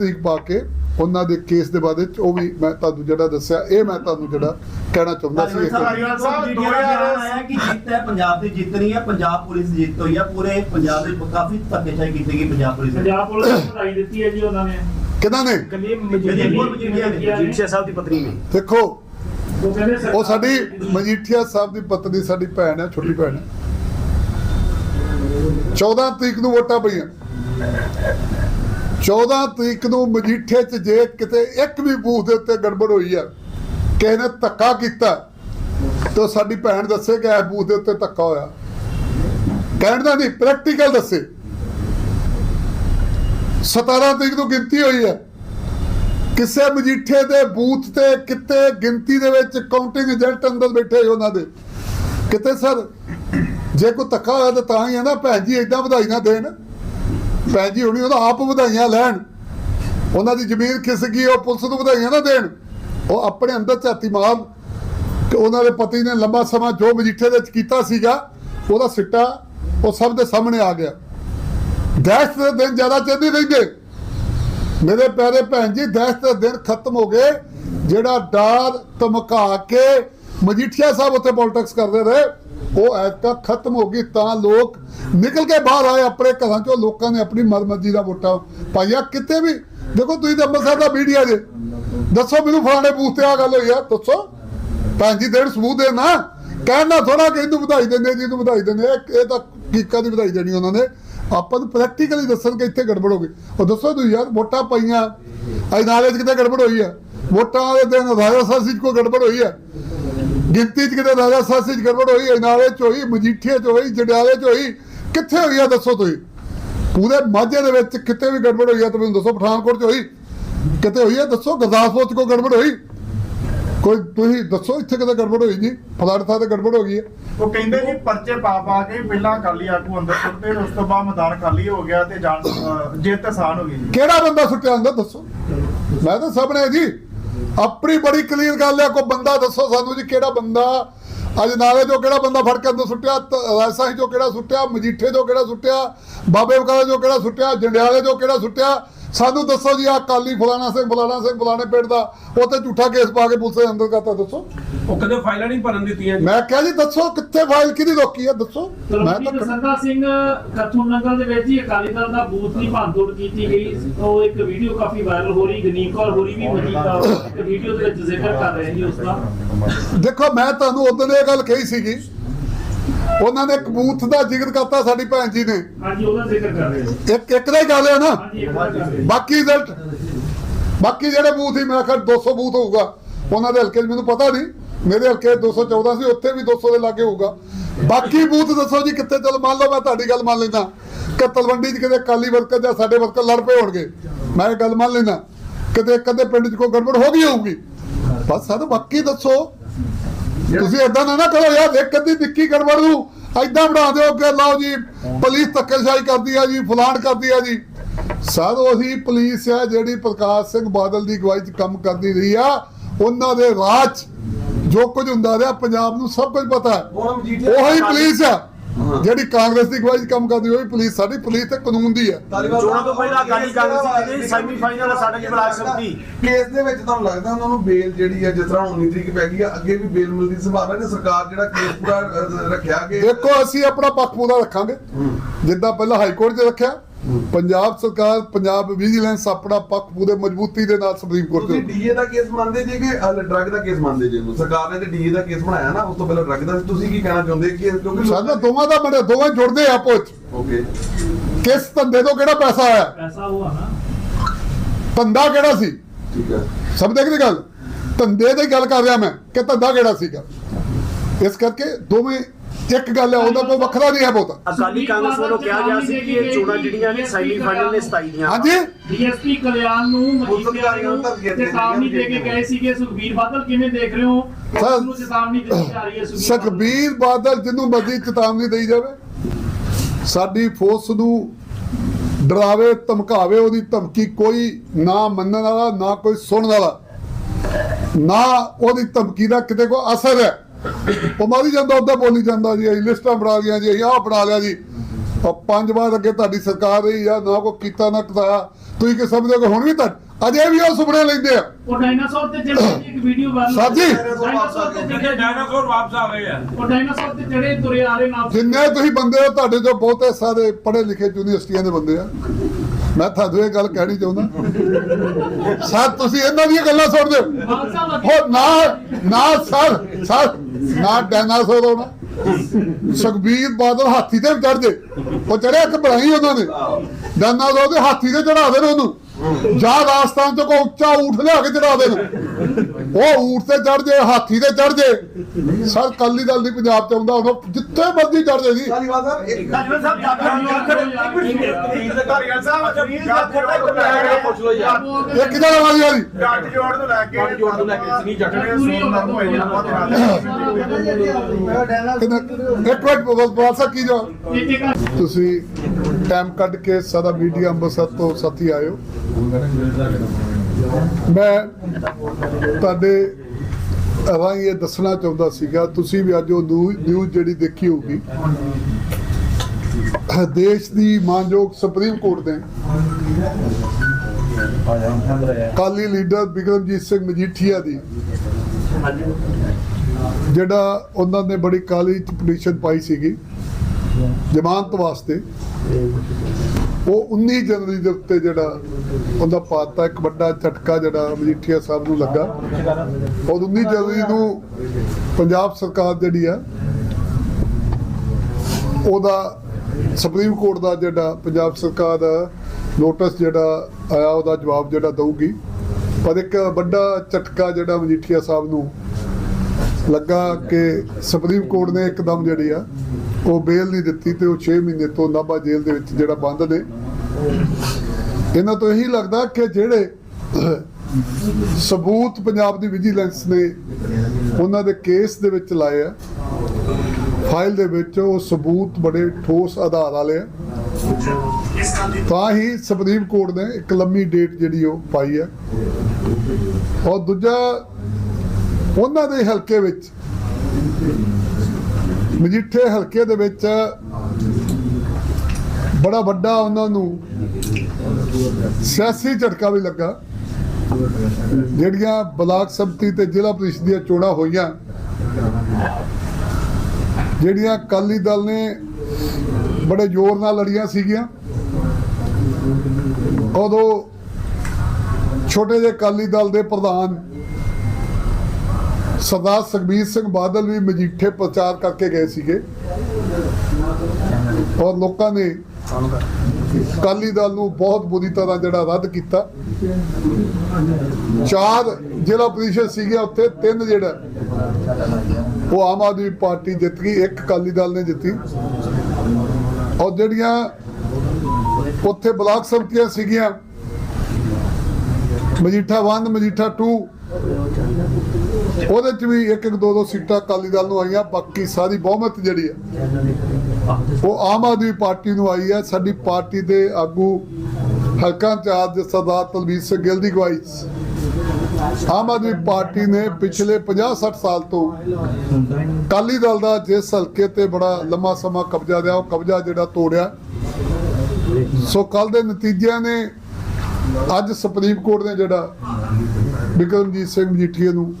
ਤਰੀਕ ਪਾ ਕੇ ਉਹਨਾਂ ਦੇ ਕੇਸ ਦੇ ਬਾਰੇ ਚ ਉਹ ਵੀ ਮੈਂ ਤੁਹਾਨੂੰ ਜਿਹੜਾ ਦੱਸਿਆ ਇਹ ਮੈਂ ਤੁਹਾਨੂੰ ਜਿਹੜਾ ਕਹਿਣਾ ਚਾਹੁੰਦਾ ਸੀ ਆਇਆ ਕਿ ਜਿੱਤ ਹੈ ਪੰਜਾਬ ਦੀ ਜਿੱਤ ਨਹੀਂ ਹੈ ਪੰਜਾਬ ਪੁਲਿਸ ਜਿੱਤ ਹੋਈ ਹੈ ਪੂਰੇ ਪੰਜਾਬ ਦੇ ਕਾਫੀ ਧੱਕੇਸ਼ਾਹੀ ਕੀਤੀ ਗਈ ਪੰਜਾਬ ਪੁਲਿਸ ਨੇ। ਪੰਜਾਬ ਪੁਲਿਸ ਨੂੰ ਵਧਾਈ ਦਿੱਤੀ ਹੈ ਜੀ ਉਹਨਾਂ ਨੇ। ਕਿਹਨਾਂ ਨੇ? ਗਲੀਮਪੁਰ ਮਜੀਠੀਆ ਨੇ। ਸਾਹਿਬ ਦੀ ਪਤਨੀ ਨੇ। ਦੇਖੋ ਉਹ ਸਾਡੀ ਮਜੀਠੀਆ ਸਾਹਿਬ ਦੀ ਪਤਨੀ ਸਾਡੀ ਭੈਣ ਹੈ ਛੋਟੀ ਭੈਣ ਹੈ। 14 ਤਰੀਕ ਨੂੰ ਵੋਟਾਂ ਪਈਆਂ। 14 ਤਰੀਕ ਨੂੰ ਮਜੀਠੇ 'ਚ ਜੇ ਕਿਤੇ ਇੱਕ ਵੀ ਬੂਥ ਦੇ ਉੱਤੇ ਗੜਬੜ ਹੋਈ ਹੈ ਕਿਸੇ ਨੇ ਧੱਕਾ ਕੀਤਾ, ਤਾਂ ਸਾਡੀ ਭੈਣ ਦੱਸੇ ਕਿ ਇਹ ਬੂਥ ਦੇ ਉੱਤੇ ਧੱਕਾ ਹੋਇਆ। ਕਹਿਣ ਦਾ ਨਹੀਂ ਪ੍ਰੈਕਟੀਕਲ ਦੱਸੇ। 17 ਤਰੀਕ ਨੂੰ ਗਿਣਤੀ ਹੋਈ ਹੈ ਕਿਸੇ ਮਜੀਠੇ ਦੇ ਬੂਥ ਤੇ ਕਿਤੇ ਗਿਣਤੀ ਦੇ ਵਿੱਚ ਕਾਊਂਟਿੰਗ ਏਜੰਟ ਅੰਦਰ ਬੈਠੇ ਹੋਏ ਉਹਨਾਂ ਦੇ। ਕਿਤੇ ਸਰ, ਜੇ ਕੋਈ ਧੱਕਾ ਹੋਇਆ ਤਾਂ ਤਾਂ ਹੀ ਹੈ ਨਾ ਭੈਣ ਜੀ, ਏਦਾਂ ਵਧਾਈ ਨਾ ਦੇਣ। ਭੈਣ ਜੀ, ਹੁਣੀ ਉਹਦਾ ਆਪ ਵਧਾਈਆਂ ਲੈਣ। ਉਹਨਾਂ ਦੀ ਜ਼ਮੀਨ ਖਿਸ ਗਈ, ਉਹ ਪੁਲਿਸ ਨੂੰ ਵਧਾਈਆਂ ਨਾ ਦੇਣ। ਉਹ ਆਪਣੇ ਅੰਦਰ ਝਾਤੀ ਮਾਰ ਕਿ ਉਹਨਾਂ ਦੇ ਪਤੀ ਨੇ ਲੰਬਾ ਸਮਾਂ ਜੋ ਮਜੀਠੇ ਦੇ ਵਿੱਚ ਕੀਤਾ ਸੀਗਾ, ਉਹਦਾ ਸਿੱਟਾ ਉਹ ਸਭ ਦੇ ਸਾਹਮਣੇ ਆ ਗਿਆ। ਦਹਿਸ਼ਤ ਦੇ ਦਿਨ ਜ਼ਿਆਦਾ ਚਿਰ ਰਹਿੰਦੇ। ਮੇਰੇ ਪਿਆਰੇ ਭੈਣ ਜੀ, ਦਹਿਸ਼ਤ ਦੇ ਦਿਨ ਖਤਮ ਹੋ ਗਏ, ਜਿਹੜਾ ਡਾਰ ਧਮਕਾ ਕੇ ਮਜੀਠੀਆ ਸਾਹਿਬ ਉੱਥੇ ਪੋਲਿਟਿਕਸ ਕਰਦੇ ਰਹੇ। ਉਹ ਐਤਕਾ ਖਤਮ ਹੋ ਗਈ, ਤਾਂ ਲੋਕ ਨਿਕਲ ਕੇ ਬਾਹਰ ਆਏ ਆਪਣੇ ਘਰਾਂ ਚੋਂ, ਲੋਕਾਂ ਨੇ ਆਪਣੀ ਮਰਮਰਜ਼ੀ ਦਾ ਵੋਟਾਂ ਪਾਈਆਂ। ਕਿਤੇ ਵੀ ਦੇਖੋ ਤੁਸੀਂ ਤਾਂ ਅੰਮ੍ਰਿਤਸਰ ਦਾ ਮੀਡੀਆ ਜੇ। ਦੱਸੋ ਮੈਨੂੰ ਫਲਾਣੇ ਬੂਥ ਤੇ ਆ ਗੱਲ ਹੋਈ ਆ, ਦੱਸੋ। ਭੈਣ ਜੀ ਦੇਣ ਸਬੂਤ ਦੇ ਨਾ। ਕਹਿਣਾ ਥੋੜਾ ਕਿ ਇਹਨੂੰ ਵਧਾਈ ਦਿੰਦੇ ਜੀ ਇਹਨੂੰ ਵਧਾਈ ਦਿੰਦੇ ਇਹ ਤਾਂ ਕੀਕਾ ਦੀ ਵਧਾਈ ਦੇਣੀ ਉਹਨਾਂ ਨੇ। ਆਪਾਂ ਨੂੰ ਪ੍ਰੈਕਟੀਕਲੀ ਦੱਸਣ ਕਿ ਇੱਥੇ ਗੜਬੜ ਹੋ ਗਈ। ਉਹ ਦੱਸੋ ਤੁਸੀਂ ਯਾਰ, ਵੋਟਾਂ ਪਾਈਆਂ। ਅੱਜ ਨਾਲੇ 'ਚ ਕਿਤੇ ਗੜਬੜ ਹੋਈ ਆ? ਵੋਟਾਂ ਵਾਲੇ ਦਿਨ ਰਾਜਾ ਸਾਸੀ 'ਚ ਕੋਈ ਗੜਬੜ ਹੋਈ ਆ? ਗਿਣਤੀ 'ਚ ਕਿਤੇ ਰਾਜਾ ਸਾਸੀ 'ਚ ਗੜਬੜ ਹੋਈ ਅਜਨਾਲੇ 'ਚ ਹੋਈ ਮਜੀਠੇ 'ਚ ਹੋਈ ਜੰਡਿਆਲੇ 'ਚ ਹੋਈ ਕਿੱਥੇ ਹੋਈ ਆ ਦੱਸੋ ਤੁਸੀਂ? ਪੂਰੇ ਮਾਝੇ ਦੇ ਵਿੱਚ ਕਿਤੇ ਵੀ ਗੜਬੜ ਹੋਈ ਆ ਤਾਂ ਮੈਨੂੰ ਦੱਸੋ ਪਠਾਨਕੋਟ 'ਚ ਹੋਈ? ਕਿਤੇ ਹੋਈ ਆ ਦੱਸੋ ਗੁਰਦਾਸਪੁਰ 'ਚ ਕੋਈ ਗੜਬੜ ਹੋਈ? ਕੋਈ ਤੁਸੀਂ ਦੱਸੋ ਇੱਥੇ ਕਿਤੇ ਗੜਬੜ ਹੋਈ ਜੀ? ਫਲਾੜ ਥਾਂ ਤੇ ਗੜਬੜ ਹੋ ਗਈ ਹੈ ਉਹ ਕਹਿੰਦੇ ਜੀ ਪਰਚੇ ਪਾ ਪਾ ਕੇ ਪਹਿਲਾਂ ਅਕਾਲੀ ਆਗੂ ਅੰਦਰ ਸੁੱਟਦੇ ਉਸ ਤੋਂ ਬਾਅਦ ਮੈਦਾਨ ਖਾਲੀ ਹੋ ਗਿਆ ਤੇ ਅਹ ਜਿੱਤ ਆਸਾਨ ਹੋ ਗਈ ਜੀ। ਕਿਹੜਾ ਬੰਦਾ ਸੁੱਟਿਆ ਹੁੰਦਾ ਦੱਸੋ? ਮੈਂ ਤਾਂ ਸਾਹਮਣੇ ਜੀ। ਆਪਣੀ ਬੜੀ ਕਲੀਅਰ ਗੱਲ ਹੈ ਕੋਈ ਬੰਦਾ ਦੱਸੋ ਸਾਨੂੰ ਜੀ ਕਿਹੜਾ ਬੰਦਾ। ਅੱਜ ਨਾਲੇ ਜੋ ਕਿਹੜਾ ਬੰਦਾ ਫੜ ਕੇ ਅੰਦਰ ਸੁੱਟਿਆ ਰਾਜਸਾਹੀ ਜੋ ਕਿਹੜਾ ਸੁੱਟਿਆ, ਮਜੀਠੇ ਜੋ ਕਿਹੜਾ ਸੁੱਟਿਆ, ਬਾਬੇ ਬਕਾਲਾ ਜੋ ਕਿਹੜਾ ਸੁੱਟਿਆ, ਜੰਡਿਆਲੇ ਜੋ ਕਿਹੜਾ ਸੁੱਟਿਆ ਸਾਨੂੰ ਦੱਸੋ ਜੀ ਆ ਕਾਲੀ ਫਲਾਣਾ ਸਿੰਘ ਫਲਾਣਾ ਸਿੰਘ ਫਲਾਣੇ ਪਿੰਡ ਦਾ ਉਹ ਤੇ ਝੂਠਾ ਕੇਸ ਪਾ ਕੇ ਪੁਲਿਸ ਦੇ ਅੰਦਰ ਕਰਤਾ ਦੱਸੋ। ਉਹ ਕਦੇ ਫਾਈਲਾਂ ਨਹੀਂ ਭਰਨ ਦਿੱਤੀਆਂ। ਜੀ। ਮੈਂ ਕਿਹਾ ਜੀ ਦੱਸੋ ਕਿੱਥੇ ਫਾਈਲ ਕਿਹਦੀ ਰੋਕੀ ਹੈ ਦੱਸੋ। ਮੈਂ ਤਾਂ ਦਸੰਗਾ ਸਿੰਘ ਕਥੂ ਨੰਗਲ ਦੇ ਵਿੱਚ ਹੀ ਅਕਾਲੀ ਦਲ ਦਾ ਬੂਥ ਦੀ ਭੰਨਤੋੜ ਕੀਤੀ ਗਈ। ਉਹ ਇੱਕ ਵੀਡੀਓ ਕਾਫੀ ਵਾਇਰਲ ਹੋ ਰਹੀ ਗਨੀਕ ਕੌਰ ਹੋਰੀ ਵੀ ਮੌਜੂਦ ਇੱਕ ਵੀਡੀਓ ਦੇ ਵਿੱਚ ਜ਼ਿਕਰ ਕਰ ਰਹੇ ਜੀ ਉਸ ਦਾ। ਦੇਖੋ ਮੈਂ ਤੁਹਾਨੂੰ ਉਦੋਂ ਇਹ ਗੱਲ ਕਹੀ ਸੀਗੀ ਉਹਨਾਂ ਨੇ ਕਬੂਤ ਦਾ ਜ਼ਿਕਰ ਕਰਤਾ ਸਾਡੀ ਭੈਣ ਜੀ ਨੇ। ਹਾਂਜੀ ਉਹਦਾ ਜ਼ਿਕਰ ਕਰ ਰਹੇ ਇੱਕ ਇੱਕ ਦਾ ਹੀ ਗੱਲ ਹੈ ਨਾ। ਬਾਕੀ ਰਿਜ਼ਲਟ ਬਾਕੀ ਜਿਹੜੇ ਬੂਥ ਸੀ ਮੈਂ ਕਿਹਾ 200 ਬੂਥ ਹੋਊਗਾ। ਉਹਨਾਂ ਦੇ ਹਲਕੇ ਮੈਨੂੰ ਪਤਾ ਨਹੀਂ। ਮੇਰੇ ਹਲਕੇ 'ਚ 214 ਸੀ ਉੱਥੇ ਵੀ 200 ਦੇ ਲਾਗੇ ਹੋਊਗਾ। ਬਾਕੀ ਬੂਥ ਦੱਸੋ ਜੀ ਕਿੱਥੇ ਚਲ ਮੰਨ ਲਓ ਮੈਂ ਤੁਹਾਡੀ ਗੱਲ ਮੰਨ ਲੈਂਦਾ। ਕਿ ਤਲਵੰਡੀ 'ਚ ਕਿਤੇ ਕਾਲੀ ਵਰਕਰ ਜਾਂ ਸਾਡੇ ਵਰਕਰ ਲੜ ਪਏ ਹੋਣਗੇ। ਮੈਂ ਇਹ ਗੱਲ ਮੰਨ ਲੈਂਦਾ। ਕਿਤੇ ਕਦੇ ਪਿੰਡ 'ਚ ਕੋਈ ਗੜਬੜ ਹੋ ਗਈ ਹੋਊਗੀ। ਬਸ ਸਾਨੂੰ ਬਾਕੀ ਦੱਸੋ। ਤੁਸੀਂ ਏਦਾਂ ਨਾ ਨਾ ਕਰੋ ਯਾਰ ਇੱਕ ਅੱਧੀ ਨਿੱਕੀ ਗੜਬੜ ਨੂੰ ਏਦਾਂ ਬਣਾ ਦਿਓ ਕਿ ਲਓ ਜੀ ਪੁਲਿਸ ਧੱਕੇਸ਼ਾਹੀ ਕਰਦੀ ਆ ਜੀ ਫਲਾਣ ਕਰਦੀ ਆ ਜੀ। ਸਰ ਉਹੀ ਪੁਲਿਸ ਹੈ ਜਿਹੜੀ ਪ੍ਰਕਾਸ਼ ਸਿੰਘ ਬਾਦਲ ਦੀ ਅਗਵਾਈ 'ਚ ਕੰਮ ਕਰਦੀ ਰਹੀ ਆ। ਉਹਨਾਂ ਦੇ ਰਾਜ 'ਚ ਜੋ ਕੁਝ ਹੁੰਦਾ ਰਿਹਾ ਪੰਜਾਬ ਨੂੰ ਸਭ ਕੁਝ ਪਤਾ ਹੈ। ਉਹੀ ਪੁਲਿਸ ਆ। ਜਿਹੜੀ ਕਾਂਗਰਸ ਦੀ 'ਚ ਕੰਮ ਕਰਦੀ ਉਹੀ ਪੁਲਿਸ ਸਾਡੀ ਪੁਲਿਸ ਤੇ ਕਾਨੂੰਨ ਦੀ ਹੈ ਚੋਣਾਂ ਤੋਂ ਪਹਿਲਾਂ ਅਕਾਲੀ ਕਾਂਗਰਸ ਕਹਿੰਦੇ ਸੈਮੀਫਾਈਨਲ ਸਾਡੇ ਬਲਾਕ ਸੰਮਤੀ ਕੇਸ ਦੇ ਵਿੱਚ ਤੁਹਾਨੂੰ ਲੱਗਦਾ ਉਹਨਾਂ ਨੂੰ ਬੇਲ ਜਿਹੜੀ ਹੈ ਜਿਸ ਤਰ੍ਹਾਂ 19 ਤਰੀਕ ਪੈ ਗਈ ਆ ਅੱਗੇ ਵੀ ਬੇਲ ਮਿਲਦੀ ਦੀ ਸੰਭਾਵਨਾ ਨੇ ਸਰਕਾਰ ਜਿਹੜਾ ਕੇਸ ਪੂਰਾ ਰੱਖਿਆ ਕਿ ਦੇਖੋ ਅਸੀਂ ਆਪਣਾ ਪੱਖ ਪੂਰਾ ਰੱਖਾਂਗੇ। ਜਿੱਦਾਂ ਪਹਿਲਾਂ ਹਾਈ ਕੋਰਟ 'ਚ ਰੱਖਿਆ ਪੰਜਾਬ ਸਰਕਾਰ ਪੰਜਾਬ ਵਿਜੀਲੈਂਸ ਆਪਣਾ ਪੱਖ ਪੂਰੇ ਮਜ਼ਬੂਤੀ ਦੇ ਨਾਲ ਸੁਪਰੀਮ ਕੋਰਟ ਤੁਸੀਂ। ਡੀਏ ਦਾ ਕੇਸ ਮੰਨਦੇ ਜੀ ਕਿ ਡਰੱਗ ਦਾ ਕੇਸ ਮੰਨਦੇ ਜੀ ਸਰਕਾਰ ਨੇ ਤੇ ਡੀਏ ਦਾ ਕੇਸ ਬਣਾਇਆ ਨਾ ਉਸ ਤੋਂ ਪਹਿਲਾਂ ਡਰੱਗ ਦਾ। ਤੁਸੀਂ ਕੀ ਕਹਿਣਾ ਚਾਹੁੰਦੇ ਕਿ ਕਿਉਂਕਿ ਸਾਡਾ ਦੋਵਾਂ ਦਾ ਬਣੇ ਦੋਵਾਂ ਜੁੜਦੇ ਆ ਆਪੋ ਵਿੱਚ। ਓਕੇ ਕਿਸ ਧੰਦੇ ਤੋਂ ਕਿਹੜਾ ਪੈਸਾ ਆਇਆ? ਪੈਸਾ ਉਹ ਆ ਨਾ। ਧੰਦਾ ਕਿਹੜਾ ਸੀ? ਠੀਕ ਹੈ। ਸਭ ਦੇਖਦੇ ਗੱਲ? ਧੰਦੇ ਦੀ ਗੱਲ ਕਰ ਰਿਹਾ ਮੈਂ ਕਿ ਧੰਦਾ ਕਿਹੜਾ ਸੀਗਾ? ਇਸ ਕਰਕੇ ਦੋਵੇਂ ਇੱਕ ਗੱਲ ਹੈ ਉਹਦਾ ਕੋਈ ਵੱਖਰਾ ਨਹੀਂ ਹੈ ਬਹੁਤਾ। ਅਕਾਲੀ ਕਾਂਗਰਸ ਵੱਲੋਂ ਕਿਹਾ ਗਿਆ ਸੀ ਕਿ ਇਹ ਚੋਣਾਂ ਜਿਹੜੀਆਂ ਨੇ ਸੈਮੀਫਾਈਨਲ ਨੇ 27 ਦੀਆਂ। ਹਾਂਜੀ। ਡੀਐਸਪੀ ਕਲਿਆਣ ਨੂੰ ਧਮਕੀਆਂ ਨੂੰ ਚੇਤਾਵਨੀ ਦੇ ਕੇ ਗਏ ਸੀਗੇ ਸੁਖਬੀਰ ਬਾਦਲ ਕਿਵੇਂ ਦੇਖ ਰਹੇ ਹੋ? ਸਰ, ਉਸ ਨੂੰ ਚੇਤਾਵਨੀ ਦਿੱਤੀ ਜਾ ਰਹੀ ਹੈ ਸੁਖਬੀਰ ਬਾਦਲ। ਨੂੰ। ਸੁਖਬੀਰ ਬਾਦਲ ਜਿਹਨੂੰ ਮਰਜ਼ੀ ਚੇਤਾਵਨੀ ਦੇਈ ਜਾਵੇ। ਸਾਡੀ ਫੋਰਸ ਨੂੰ ਡਰਾਵੇ ਧਮਕਾਵੇ ਉਹਦੀ ਧਮਕੀ ਕੋਈ ਨਾ ਮੰਨਣ ਵਾਲਾ ਨਾ ਕੋਈ ਸੁਣਨ ਵਾਲਾ। ਨਾ ਉਹਦੀ ਧਮਕੀ ਦਾ ਕਿਤੇ ਕੋਈ ਅਸਰ ਹੈ। ਉਹ ਮਾਰੀ ਜਾਂਦਾ ਉਹਦਾ ਬੋਲੀ ਜਾਂਦਾ ਜੀ ਅਸੀਂ ਲਿਸਟਾਂ ਬਣਾ ਲਈਆਂ ਜੀ ਅਸੀਂ ਆਹ ਬਣਾ ਲਿਆ ਜੀ। ਉਹ ਪੰਜ ਵਾਰ ਅੱਗੇ ਤੁਹਾਡੀ ਸਰਕਾਰ ਰਹੀ ਆ ਨਾ ਕੋਈ ਕੀਤਾ ਨਾ ਕਰਾਇਆ। ਤੁਸੀਂ ਕਿ ਸਮਝਦੇ ਹੋ ਕਿ ਹੁਣ ਵੀ ਤਾਂ ਅਜੇ ਵੀ ਉਹ ਸੁਪਨੇ ਲੈਂਦੇ ਆ? ਉਹ ਡਾਇਨਾਸੌਰ ਤੇ ਜਿਹੜੇ ਇੱਕ video viral Sahib ji. Dinosaur ਤੇ ਜਿਹੜੇ ਡਾਇਨਾਸੌਰ ਵਾਪਸ ਆ ਗਏ ਆ। ਉਹ ਡਾਇਨਾਸੌਰ ਤੇ ਜਿਹੜੇ ਤੁਰੇ ਆ ਰਹੇ ਨਾਲ ਜਿੰਨੇ ਤੁਸੀਂ ਬੰਦੇ ਹੋ ਤੁਹਾਡੇ ਚੋਂ ਬਹੁਤੇ ਸਾਰੇ ਪੜ੍ਹੇ ਲਿਖੇ ਯੂਨੀਵਰਸਿਟੀਆਂ ਦੇ ਬੰਦੇ ਆ। ਮੈਂ ਤੁਹਾਨੂੰ ਇਹ ਗੱਲ ਕਹਿਣੀ ਚਾਹੁੰਦਾ। ਸਰ ਤੁਸੀਂ ਇਹਨਾਂ ਦੀਆਂ ਗੱਲਾਂ ਸੁਣਦੇ ਹੋ। ਖਾਲਸਾ ਲੱਗੇ ਹੋ ਨਾ ਨਾ ਸਰ ਸਰ ਨਾ ਡਾਇਨਾਸੌਰ ਹੋਣਾ ਸੁਖਬੀਰ ਬਾਦਲ ਹਾਥੀ ਤੇ ਚੜ ਜੇ ਉਹ ਚੜਿਆ ਕਿ ਬਣਾਈ ਉਹਨਾਂ ਨੇ। ਡਾਇਨਾਸੌਰ ਦੇ ਹਾਥੀ ਤੇ ਚੜਾ ਦੇਣ ਉਹਨੂੰ। ਜਾਂ ਰਾਜਸਥਾਨ ਤੋਂ ਕੋ ਉੱਚਾ ਊਠ ਲਿਆ ਕੇ ਚੜਾ ਦੇਣ। ਉਹ ਊਠ ਤੇ ਚੜ ਜੇ, ਹਾਥੀ ਤੇ ਚੜ ਜੇ। ਸਰ ਕੱਲੀ ਗੱਲ ਨਹੀਂ, ਪੰਜਾਬ ਚ ਆਉਂਦਾ ਉਹ ਜਿੱਥੇ ਮਰਜ਼ੀ ਚੜ ਜੇ ਜੀ। ਧਾਲੀਵਾਲ ਸਾਹਿਬ ਇੱਕ ਧਾਲੀਵਾਲ ਸਾਹਿਬ ਧਾਰੀਵਾਲ ਦਾ ਆਵਾਜ਼ ਆ ਰਹੀ ਜੱਟ ਜੋੜ ਤੋਂ ਲੈ ਕੇ ਜੋੜ ਤੋਂ ਲੈ ਕੇ ਸਨੀ ਜੱਟ। ਜਿਹੜੇ ਸੋਨ ਨਰਮ ਹੋਏ ਨੇ ਬਹੁਤ ਇੱਕ ਮਿੰਟ ਬਸ ਕੀ ਜੋ ਤੁਸੀਂ ਟਾਈਮ ਕੱਢ ਕੇ ਸਾਡਾ ਮੀਡੀਆ ਅੰਮ੍ਰਿਤਸਰ ਤੋਂ ਸਾਥੀ ਆਇਓ ਮੈਂ ਤੁਹਾਡੇ ਰਾਹੀਂ ਇਹ ਦੱਸਣਾ ਚਾਹੁੰਦਾ ਸੀਗਾ, ਤੁਸੀਂ ਵੀ ਅੱਜ ਉਹ ਨਿਊਜ਼ ਜਿਹੜੀ ਦੇਖੀ ਹੋਊਗੀ। ਦੇਸ਼ ਦੀ ਮਾਨਯੋਗ ਸੁਪਰੀਮ ਕੋਰਟ ਨੇ ਕਾਲੀ ਲੀਡਰ ਬਿਕਰਮਜੀਤ ਸਿੰਘ ਮਜੀਠੀਆ ਦੀ, ਜਿਹੜਾ ਉਹਨਾਂ ਨੇ ਬੜੀ ਕਾਲੀ ਪਟੀਸ਼ਨ ਪਾਈ ਸੀਗੀ, ਜ਼ਮਾਨਤ ਵਾਸਤੇ। ਉਹ 19 ਜਨਵਰੀ ਦੇ ਉੱਤੇ ਜਿਹੜਾ ਉਹਦਾ ਪਾਤਾ, ਇੱਕ ਵੱਡਾ ਝਟਕਾ ਜਿਹੜਾ ਮਜੀਠੀਆ ਸਾਹਿਬ ਨੂੰ ਲੱਗਾ। ਔਰ 19 ਜਨਵਰੀ ਨੂੰ ਪੰਜਾਬ ਸਰਕਾਰ ਜਿਹੜੀ ਆ, ਉਹਦਾ ਸੁਪਰੀਮ ਕੋਰਟ ਦਾ ਜਿਹੜਾ ਪੰਜਾਬ ਸਰਕਾਰ ਦਾ ਨੋਟਿਸ ਜਿਹੜਾ ਆਇਆ, ਉਹਦਾ ਜਵਾਬ ਜਿਹੜਾ ਦਊਗੀ। ਪਰ ਇੱਕ ਵੱਡਾ ਝਟਕਾ ਜਿਹੜਾ ਮਜੀਠੀਆ ਸਾਹਿਬ ਨੂੰ ਲੱਗਾ ਕਿ ਸੁਪਰੀਮ ਕੋਰਟ ਨੇ ਇੱਕਦਮ ਜਿਹੜੀ ਆ ਉਹ ਬੇਲ ਨਹੀਂ ਦਿੱਤੀ ਤੇ ਉਹ 6 ਮਹੀਨੇ ਤੋਂ ਨਾਭਾ ਜੇਲ੍ਹ ਦੇ ਵਿੱਚ ਜਿਹੜਾ ਬੰਦ ਨੇ। ਇਹਨਾਂ ਤੋਂ ਇਹੀ ਲੱਗਦਾ ਕਿ ਜਿਹੜੇ ਸਬੂਤ ਪੰਜਾਬ ਦੀ ਵਿਜੀਲੈਂਸ ਨੇ, ਉਹਨਾਂ ਦੇ ਕੇਸ ਦੇ ਵਿੱਚ ਲਾਏ ਆ। ਫਾਈਲ ਦੇ ਵਿੱਚ ਉਹ ਸਬੂਤ ਬੜੇ ਠੋਸ ਆਧਾਰ ਵਾਲੇ ਆ। ਤਾਂ ਹੀ ਸੁਪਰੀਮ ਕੋਰਟ ਨੇ ਇੱਕ ਲੰਮੀ ਡੇਟ ਜਿਹੜੀ ਉਹ ਪਾਈ ਹੈ ਔਰ ਦੂਜਾ, ਉਹਨਾਂ ਦੇ ਹਲਕੇ ਵਿੱਚ ਮਜੀਠੇ ਹਲਕੇ ਦੇ ਵਿੱਚ ਬੜਾ ਵੱਡਾ ਉਹਨਾਂ ਨੂੰ ਸਿਆਸੀ ਝਟਕਾ ਵੀ ਲੱਗਾ। ਜਿਹੜੀਆਂ ਬਲਾਕ ਸੰਮਤੀ ਤੇ ਜ਼ਿਲ੍ਹਾ ਪ੍ਰੀਸ਼ਦ ਦੀਆਂ ਚੋਣਾਂ ਹੋਈਆਂ, ਜਿਹੜੀਆਂ ਅਕਾਲੀ ਦਲ ਨੇ ਬੜੇ ਜ਼ੋਰ ਨਾਲ ਲੜੀਆਂ ਸੀਗੀਆਂ। ਉਦੋਂ ਛੋਟੇ ਜਿਹੇ ਅਕਾਲੀ ਦਲ ਦੇ ਪ੍ਰਧਾਨ ਸਰਦਾਰ ਸੁਖਬੀਰ ਸਿੰਘ ਬਾਦਲ ਵੀ ਮਜੀਠੇ ਪ੍ਰਚਾਰ ਕਰਕੇ ਗਏ ਸੀਗੇ। ਔਰ ਲੋਕਾਂ ਨੇ ਅਕਾਲੀ ਦਲ ਨੂੰ ਬਹੁਤ ਬੁਰੀ ਤਰ੍ਹਾਂ ਜਿਹੜਾ ਰੱਦ ਕੀਤਾ। ਚਾਰ ਜ਼ਿਲ੍ਹਾ ਪ੍ਰੀਸ਼ਦ ਸੀਗੇ ਉੱਥੇ, ਤਿੰਨ ਜਿਹੜਾ ਉਹ ਆਮ ਆਦਮੀ ਪਾਰਟੀ ਜਿੱਤ ਗਈ, ਇੱਕ ਅਕਾਲੀ ਦਲ ਨੇ ਜਿੱਤੀ। ਔਰ ਜਿਹੜੀਆਂ ਉੱਥੇ ਬਲਾਕ ਸਮਤੀਆਂ ਸੀਗੀਆਂ, ਮਜੀਠਾ 1 ਮਜੀਠਾ 2 ਉਹਦੇ ਚ ਵੀ ਇੱਕ ਇੱਕ ਦੋ ਦੋ ਸੀਟਾਂ ਅਕਾਲੀ ਦਲ ਨੂੰ ਆਈਆਂ, ਬਾਕੀ ਸਾਰੀ ਬਹੁਮਤ ਜਿਹੜੀ ਹੈ ਉਹ ਆਮ ਆਦਮੀ ਪਾਰਟੀ ਨੂੰ ਆਈ ਹੈ ਸਾਡੀ ਪਾਰਟੀ ਦੇ ਆਗੂ ਹਲਕਾ ਇੰਚਾਰਜ ਸਰਦਾਰ ਤਲਵੀਰ ਸਿੰਘ ਗਿੱਲ ਦੀ ਗਵਾਹੀ ਆਮ ਆਦਮੀ ਪਾਰਟੀ ਨੇ ਪਿਛਲੇ 50-60 ਸਾਲ ਤੋਂ ਅਕਾਲੀ ਦਲ ਦਾ ਜਿਸ ਹਲਕੇ ਤੇ ਬੜਾ ਲੰਮਾ ਸਮਾਂ ਕਬਜ਼ਾ ਰਿਹਾ, ਉਹ ਕਬਜ਼ਾ ਜਿਹੜਾ ਤੋੜਿਆ। ਸੋ ਕੱਲ ਦੇ ਨਤੀਜਿਆਂ ਨੇ ਅੱਜ ਸੁਪਰੀਮ ਕੋਰਟ ਨੇ ਜਿਹੜਾ ਬਿਕਰਮਜੀਤ ਸਿੰਘ ਮਜੀਠੀਏ ਨੂੰ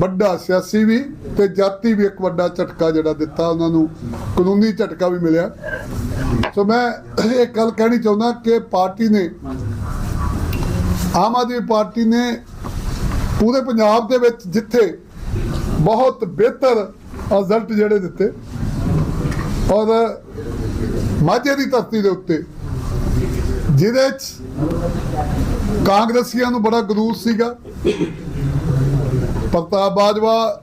ਵੱਡਾ ਸਿਆਸੀ ਵੀ ਤੇ ਜਾਤੀ ਵੀ ਇੱਕ ਵੱਡਾ ਝਟਕਾ ਜਿਹੜਾ ਦਿੱਤਾ ਉਹਨਾਂ ਨੂੰ। ਕਾਨੂੰਨੀ ਝਟਕਾ ਵੀ ਮਿਲਿਆ। ਸੋ ਮੈਂ ਇਹ ਗੱਲ ਕਹਿਣੀ ਚਾਹੁੰਦਾ ਕਿ ਪਾਰਟੀ ਨੇ, ਆਮ ਆਦਮੀ ਪਾਰਟੀ ਨੇ ਪੂਰੇ ਪੰਜਾਬ ਦੇ ਵਿੱਚ ਜਿੱਥੇ ਬਹੁਤ ਬਿਹਤਰ ਰਿਜ਼ਲਟ ਜਿਹੜੇ ਦਿੱਤੇ ਔਰ ਮਾਝੇ ਦੀ ਧਰਤੀ ਦੇ ਉੱਤੇ, ਜਿਹਦੇ ਚ ਕਾਂਗਰਸੀਆਂ ਨੂੰ ਬੜਾ ਗਰੂਰ ਸੀਗਾ ਪ੍ਰਤਾਪ ਬਾਜਵਾ,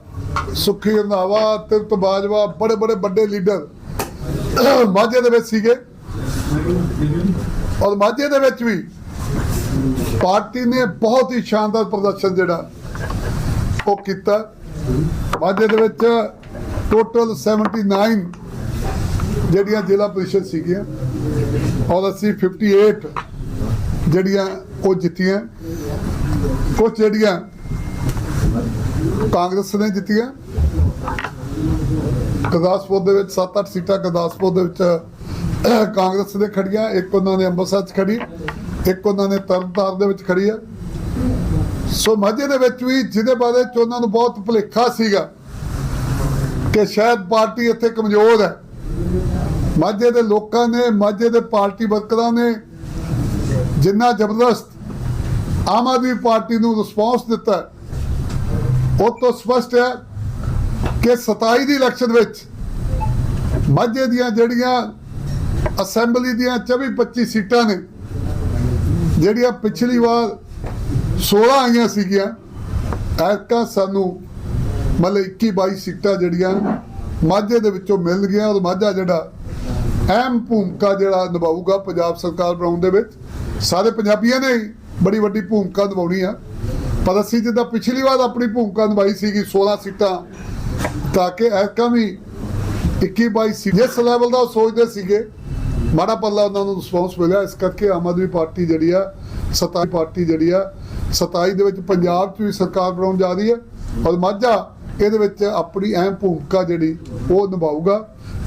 ਸੁਖੀ ਰੰਧਾਵਾ ਤਿਰਤ ਬਾਜਵਾ, ਬੜੇ ਬੜੇ ਵੱਡੇ ਲੀਡਰ ਮਾਝੇ ਦੇ ਵਿੱਚ ਸੀਗੇ। ਔਰ ਮਾਝੇ ਦੇ ਵਿੱਚ ਵੀ ਪਾਰਟੀ ਨੇ ਬਹੁਤ ਹੀ ਸ਼ਾਨਦਾਰ ਪ੍ਰਦਰਸ਼ਨ ਜਿਹੜਾ ਉਹ ਕੀਤਾ। ਮਾਝੇ ਦੇ ਵਿੱਚ ਟੋਟਲ 79 ਜਿਹੜੀਆਂ ਜ਼ਿਲ੍ਹਾ ਪ੍ਰੀਸ਼ਦ ਸੀਗੀਆਂ ਔਰ ਅਸੀਂ 58 ਜਿਹੜੀਆਂ ਉਹ ਜਿੱਤੀਆਂ। ਕੁਝ ਜਿਹੜੀਆਂ ਕਾਂਗਰਸ ਨੇ ਜਿੱਤੀਆਂ। ਗੁਰਦਾਸਪੁਰ ਦੇ ਵਿੱਚ 7-8 ਸੀਟਾਂ ਗੁਰਦਾਸਪੁਰ ਦੇ ਵਿੱਚ ਕਾਂਗਰਸ ਨੇ ਖੜੀਆਂ ਇੱਕ ਉਹਨਾਂ ਨੇ ਅੰਮ੍ਰਿਤਸਰ 'ਚ ਖੜੀ ਇੱਕ ਉਹਨਾਂ ਨੇ ਤਰਨਤਾਰਨ ਦੇ ਵਿੱਚ ਖੜੀ ਆ। ਸੋ ਮਾਝੇ ਦੇ ਵਿੱਚ ਵੀ ਜਿਹਦੇ ਬਾਰੇ ਚ ਉਹਨਾਂ ਨੂੰ ਬਹੁਤ ਭੁਲੇਖਾ ਸੀਗਾ ਕਿ ਸ਼ਾਇਦ ਪਾਰਟੀ ਇੱਥੇ ਕਮਜ਼ੋਰ ਹੈ। ਮਾਝੇ ਦੇ ਲੋਕਾਂ ਨੇ, ਮਾਝੇ ਦੇ ਪਾਰਟੀ ਵਰਕਰਾਂ ਨੇ ਜਿੰਨਾ ਜ਼ਬਰਦਸਤ ਆਮ ਆਦਮੀ ਪਾਰਟੀ ਨੂੰ ਰਿਸਪੌਂਸ ਦਿੱਤਾ ਉਹ ਤੋਂ ਸਪਸ਼ਟ ਹੈ ਕਿ 27 ਦੀ ਇਲੈਕਸ਼ਨ ਵਿੱਚ ਮਾਝੇ ਦੀਆਂ ਜਿਹੜੀਆਂ ਅਸੈਂਬਲੀ ਦੀਆਂ 24 25 ਸੀਟਾਂ ਨੇ, ਜਿਹੜੀਆਂ ਪਿਛਲੀ ਵਾਰ 16 ਆਈਆਂ ਸੀਗੀਆਂ, ਐਤਕਾਂ ਸਾਨੂੰ ਮਤਲਬ 21 22 ਸੀਟਾਂ ਜਿਹੜੀਆਂ ਮਾਝੇ ਦੇ ਵਿੱਚੋਂ ਮਿਲ ਗਈਆਂ ਔਰ ਮਾਝਾ ਜਿਹੜਾ ਅਹਿਮ ਭੂਮਿਕਾ ਜਿਹੜਾ ਨਿਭਾਊਗਾ ਪੰਜਾਬ ਸਰਕਾਰ ਬਣਾਉਣ ਦੇ ਵਿੱਚ, ਸਾਰੇ ਪੰਜਾਬੀਆਂ ਨੇ ਬੜੀ ਵੱਡੀ ਭੂਮਿਕਾ ਨਿਭਾਉਣੀ ਆ। ਪਰ ਅਸੀਂ ਜਿੱਦਾਂ ਪਿਛਲੀ ਵਾਰ ਆਪਣੀ ਭੂਮਿਕਾ ਨਿਭਾਈ ਸੀਗੀ 16 ਸੀਟਾਂ, ਤਾਂ ਕਿ ਐਤਕਾਂ ਵੀ 21 22 ਸੀ। ਜਿਸ ਲੈਵਲ ਦਾ ਸੋਚਦੇ ਸੀਗੇ, ਮਾੜਾ ਪੱਲਾ ਉਹਨਾਂ ਨੂੰ ਰਿਸਪੌਂਸ ਮਿਲਿਆ। ਇਸ ਕਰਕੇ ਆਮ ਆਦਮੀ ਪਾਰਟੀ ਜਿਹੜੀ ਆ 27 ਪਾਰਟੀ ਜਿਹੜੀ ਆ 27 ਦੇ ਵਿੱਚ ਪੰਜਾਬ 'ਚ ਵੀ ਸਰਕਾਰ ਬਣਾਉਣ ਜਾ ਰਹੀ ਹੈ ਔਰ ਮਾਝਾ ਇਹਦੇ ਵਿੱਚ ਆਪਣੀ ਅਹਿਮ ਭੂਮਿਕਾ ਜਿਹੜੀ, ਉਹ ਨਿਭਾਊਗਾ।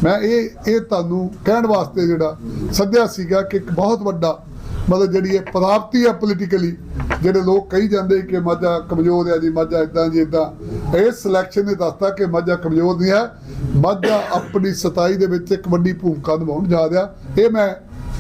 ਮੈਂ ਇਹ ਇਹ ਤੁਹਾਨੂੰ ਕਹਿਣ ਵਾਸਤੇ ਜਿਹੜਾ ਸੱਦਿਆ ਸੀਗਾ ਕਿ ਇੱਕ ਬਹੁਤ ਵੱਡਾ, ਮਤਲਬ ਜਿਹੜੀ ਇਹ ਪ੍ਰਾਪਤੀ ਆ ਪੋਲੀਟੀਕਲੀ ਜਿਹੜੇ ਲੋਕ ਕਹੀ ਜਾਂਦੇ ਕਿ ਮਾਝਾ ਕਮਜ਼ੋਰ ਹੈ ਜੀ ਮਾਝਾ ਇਦਾਂ ਜੀ ਇਦਾਂ ਇਹ ਸਿਲੈਕਸ਼ਨ ਨੇ ਦੱਸਤਾ ਕਿ ਮਾਝਾ ਕਮਜ਼ੋਰ ਨਹੀਂ ਹੈ। ਮਾਝਾ ਆਪਣੀ 27 ਦੇ ਵਿੱਚ ਇੱਕ ਵੱਡੀ ਭੂਮਿਕਾ ਨਿਭਾਉਣ ਜਾ ਰਿਹਾ। ਇਹ ਮੈਂ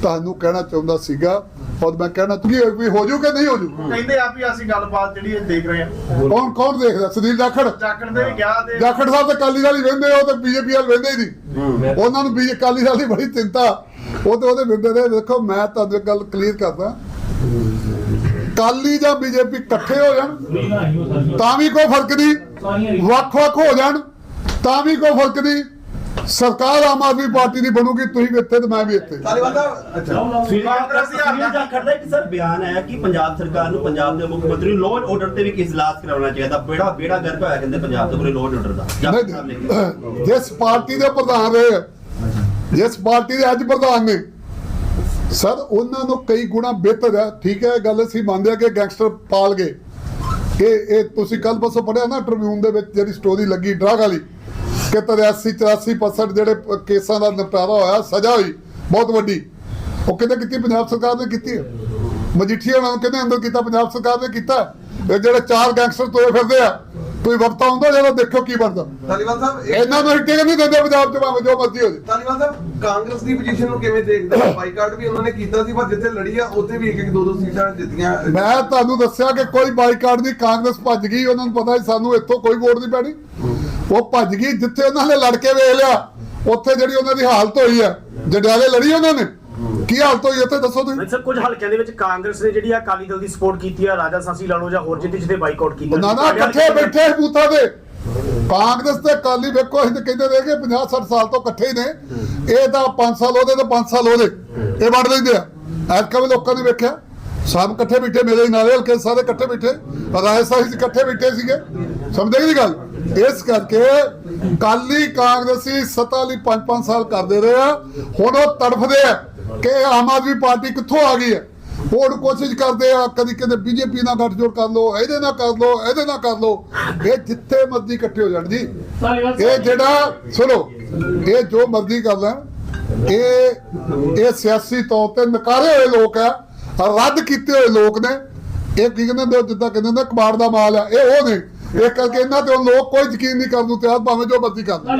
ਤੁਹਾਨੂੰ ਕਹਿਣਾ ਚਾਹੁੰਦਾ ਸੀਗਾ। ਔਰ ਮੈਂ ਕਹਿਣਾ ਕਿ ਵੀ ਹੋ ਜੂ ਕਿ ਨਹੀਂ ਹੋ ਜੂ? ਕਹਿੰਦੇ ਆ ਵੀ ਅਸੀਂ ਗੱਲਬਾਤ ਜਿਹੜੀ ਇਹ ਦੇਖ ਰਹੇ ਹਾਂ। ਕੌਣ ਕੌਣ ਦੇਖਦਾ ਸੁਨੀਲ ਜਾਖੜ? ਜਾਖੜ ਦੇ ਵੀ ਗਿਆ ਤੇ ਜਾਖੜ ਸਾਹਿਬ ਤੇ ਕਾਲੀ ਵਾਲੀ ਵਹਿੰਦੇ ਉਹ ਤੇ ਬੀਜੇਪੀ ਵਾਲ ਵਹਿੰਦੇ ਹੀ ਨਹੀਂ। ਉਹਨਾਂ ਨੂੰ ਬੀਜੇ ਕਾਲੀ ਵਾਲੀ ਬੜੀ ਚਿੰਤਾ। ਉਹ ਤੇ ਉਹਦੇ ਵਹਿੰਦੇ ਨੇ ਦੇਖੋ ਮੈਂ ਤੁਹਾਨੂੰ ਗੱਲ ਕਲੀਅਰ ਕਰਦਾ। ਕਾਲੀ ਜਾਂ ਬੀਜੇਪੀ ਇਕੱਠੇ ਹੋ ਜਾਣ ਤਾਂ ਵੀ ਕੋਈ ਫ਼ਰਕ ਨਹੀਂ। ਵੱਖ-ਵੱਖ ਹੋ ਜਾਣ ਤਾਂ ਵੀ ਕੋਈ ਫ਼ਰਕ ਨਹੀਂ। ਸਰਕਾਰ ਆਮ ਆਦਮੀ ਪਾਰਟੀ ਦੀ ਬਣੂਗੀ ਤੁਸੀਂ ਵੀ ਇੱਥੇ ਤੇ ਮੈਂ ਵੀ ਇੱਥੇ। ਤਾਲੀਬਾਨ ਦਾ ਇੱਕ ਸਰ ਬਿਆਨ ਹੈ ਕਿ ਪੰਜਾਬ ਸਰਕਾਰ ਨੂੰ ਪੰਜਾਬ ਦੇ ਮੁੱਖ ਮੰਤਰੀ ਲਾਅ ਆਰਡਰ ਤੇ ਵੀ ਇੱਕ ਇਜਲਾਸ ਕਰਾਉਣਾ ਚਾਹੀਦਾ। ਬੇੜਾ ਬੇੜਾ ਗਰਕ ਹੋਇਆ ਕਹਿੰਦੇ ਪੰਜਾਬ ਦੇ। ਪੂਰੇ ਲਾਅ ਆਰਡਰ ਜਿਸ ਪਾਰਟੀ ਦੇ ਪ੍ਰਧਾਨ ਰਹੇ ਜਿਸ ਪਾਰਟੀ ਦੇ ਅੱਜ ਪ੍ਰਧਾਨ ਨੇ ਸਰ, ਉਹਨਾਂ ਨੂੰ ਕਈ ਗੁਣਾ ਬਿਹਤਰ ਹੈ। ਠੀਕ ਹੈ ਗੱਲ ਅਸੀਂ ਮੰਨਦੇ ਆ ਕਿ ਗੈਂਗਸਟਰ ਪਾਲ ਗਏ। ਇਹ ਇਹ ਤੁਸੀਂ ਕੱਲ ਪਰਸੋਂ ਪੜਿਆ ਨਾ ਟ੍ਰਿਬਿਊਨ ਦੇ ਵਿੱਚ ਜਿਹੜੀ ਸਟੋਰੀ ਲੱਗੀ ਡਰਗ ਵਾਲੀ, ਕਿ 83 84% ਜਿਹੜੇ ਕੇਸਾਂ ਦਾ ਨਿਪਟਾਰਾ ਹੋਇਆ, ਸਜ਼ਾ ਹੋਈ, ਬਹੁਤ ਵੱਡੀ। ਉਹ ਕਿਤੇ ਕੀਤੀ? ਪੰਜਾਬ ਸਰਕਾਰ ਨੇ ਕੀਤੀ ਹੈ। ਮਜੀਠੀਆ ਨਾਲ ਕਹਿੰਦੇ ਅੰਦਰ ਕੀਤਾ? ਪੰਜਾਬ ਸਰਕਾਰ ਨੇ ਕੀਤਾ। ਜਿਹੜੇ ਚਾਰ ਗੈਂਗਸਟਰ ਤੋੜੇ ਫਿਰਦੇ ਆ ਕੋਈ ਵਕਤ ਆਉਂਦਾ ਜਦੋਂ ਦੇਖੋ ਕੀ ਬਣਦਾ। ਤਾਲੀਬਾਨ ਸਾਹਿਬ ਇਹ- ਇਹਨਾਂ ਨੂੰ ਟਿਕਟ ਨਹੀਂ ਦਿੰਦੇ ਪੰਜਾਬ ਚ ਭਾਵੇਂ ਜੋ ਮਰਜ਼ੀ ਹੋ ਜੇ ਤਾਲੀਬਾਨ ਸਾਹਿਬ ਕਾਂਗਰਸ ਦੀ ਪੋਜੀਸ਼ਨ ਨੂੰ ਕਿਵੇਂ ਦੇਖਦੇ ਹੋ? ਬਾਈਕਾਟ ਵੀ ਉਹਨਾਂ ਨੇ ਕੀਤਾ ਸੀ ਪਰ ਜਿੱਥੇ ਲੜੀ ਆ ਉੱਥੇ ਵੀ ਇੱਕ ਇੱਕ ਦੋ ਦੋ ਸੀਟਾਂ ਜਿੱਤੀਆਂ। ਮੈਂ ਤੁਹਾਨੂੰ ਦੱਸਿਆ ਕਿ ਕੋਈ ਬਾਈਕਾਟ ਨਹੀਂ ਕਾਂਗਰਸ ਭੱਜ ਗਈ ਉਹਨਾਂ ਨੂੰ ਪਤਾ ਸੀ ਸਾਨੂੰ ਇੱਥੋਂ ਕੋਈ ਵੋਟ ਨਹੀਂ ਪੈਣੀ। ਉਹ ਭੱਜ ਗਈ ਜਿੱਥੇ ਉਹਨਾਂ ਨੇ ਲੜ ਕੇ ਵੇਖ ਲਿਆ ਉੱਥੇ ਜਿਹੜੀ ਉਹਨਾਂ ਦੀ ਹਾਲਤ ਹੋਈ ਹੈ ਜਡਿਆਲੇ ਲੜੀ ਉਹਨਾਂ ਨੇ। ਕੀ ਹਾਲਤ ਹੋਈ ਉੱਥੇ ਦੱਸੋ ਤੁਸੀਂ? ਸਰ ਕੁਝ ਹਲਕਿਆਂ ਦੇ ਵਿੱਚ ਕਾਂਗਰਸ ਨੇ ਜਿਹੜੀ ਆ ਅਕਾਲੀ ਦਲ ਦੀ ਸਪੋਰਟ ਕੀਤੀ ਆ ਰਾਜਾ ਸਾਸੀ ਲਾਲੋ ਜਾਂ ਹੋਰ ਜਿੱਤੇ ਜਿਹਦੇ ਬਾਈਕਾਟ ਕੀਤਾ। ਉਹਨਾਂ ਨਾਲ ਇਕੱਠੇ ਬੈਠੇ ਬੂਥਾਂ ਤੇ। ਕਾਂਗਰਸ ਤੇ ਅਕਾਲੀ ਵੇਖੋ ਅਸੀਂ ਤਾਂ ਕਹਿੰਦੇ ਰਹੇ ਕਿ 50 60 ਸਾਲ ਤੋਂ ਇਕੱਠੇ ਹੀ ਨੇ। ਇਹ ਤਾਂ 5 ਸਾਲ ਉਹਦੇ ਤੇ 5 ਸਾਲ ਉਹਦੇ। ਇਹ ਵੜ ਲੈਂਦੇ ਆ। ਐਤਕਾਂ ਵੀ ਲੋਕਾਂ ਨੇ ਵੇਖਿਆ। ਸਭ ਇਕੱਠੇ ਬੈਠੇ ਮੇਰੇ ਨਾਲੇ ਹਲਕੇ ਸਾਰੇ ਇਕੱਠੇ ਬੈਠੇ। ਰਾਜਸਥਾਨ ਇਕੱਠੇ ਬੈਠੇ ਸੀਗੇ। ਸਮਝਦੇ ਨਹੀਂ ਗੱਲ? ਇਸ ਕਰਕੇ ਕਾਲੀ ਕਾਂਗਰਸੀ ਸੱਤਾ ਲਈ 5-5 ਸਾਲ ਕਰਦੇ ਰਹੇ ਆ। ਹੁਣ ਉਹ ਤੜਫਦੇ ਆ। ਕਿ ਆਮ ਆਦਮੀ ਪਾਰਟੀ ਕਿੱਥੋਂ ਆ ਗਈ ਹੈ? ਹੋਰ ਕੋਸ਼ਿਸ਼ ਕਰਦੇ ਆ, ਕਦੀ ਕਹਿੰਦੇ ਬੀਜੇਪੀ ਨਾਲ ਗੱਠਜੋੜ ਕਰ ਲਓ, ਇਹਦੇ ਨਾਲ ਕਰ ਲਓ, ਇਹਦੇ ਨਾਲ ਕਰ ਲਓ। ਇਹ ਜਿੱਥੇ ਮਰਜ਼ੀ ਇਕੱਠੇ ਹੋ ਜਾਣ ਜੀ। ਇਹ ਜਿਹੜਾ, ਸੁਣੋ, ਇਹ ਜੋ ਮਰਜ਼ੀ ਕਰ ਲੈਣ ਇਹ ਇਹ ਸਿਆਸੀ ਤੌਰ ਤੇ ਨਕਾਰੇ ਹੋਏ ਲੋਕ ਆ ਰੱਦ ਕੀਤੇ ਹੋਏ ਲੋਕ ਨੇ। ਇਹ ਕੀ ਕਹਿੰਦੇ ਨੇ ਜਿੱਦਾਂ ਕਹਿੰਦੇ ਨੇ ਕਬਾੜ ਦਾ ਮਾਲ ਆ ਇਹ ਉਹ ਨੇ। ਇਹ ਕਰਕੇ ਇਹਨਾਂ ਤੇ ਹੁਣ ਲੋਕ ਕੋਈ ਯਕੀਨ ਨਹੀਂ ਕਰਨ ਨੂੰ ਤਿਆਰ ਭਾਵੇਂ ਜੋ ਮਰਜ਼ੀ ਕਰ ਲੈਣ।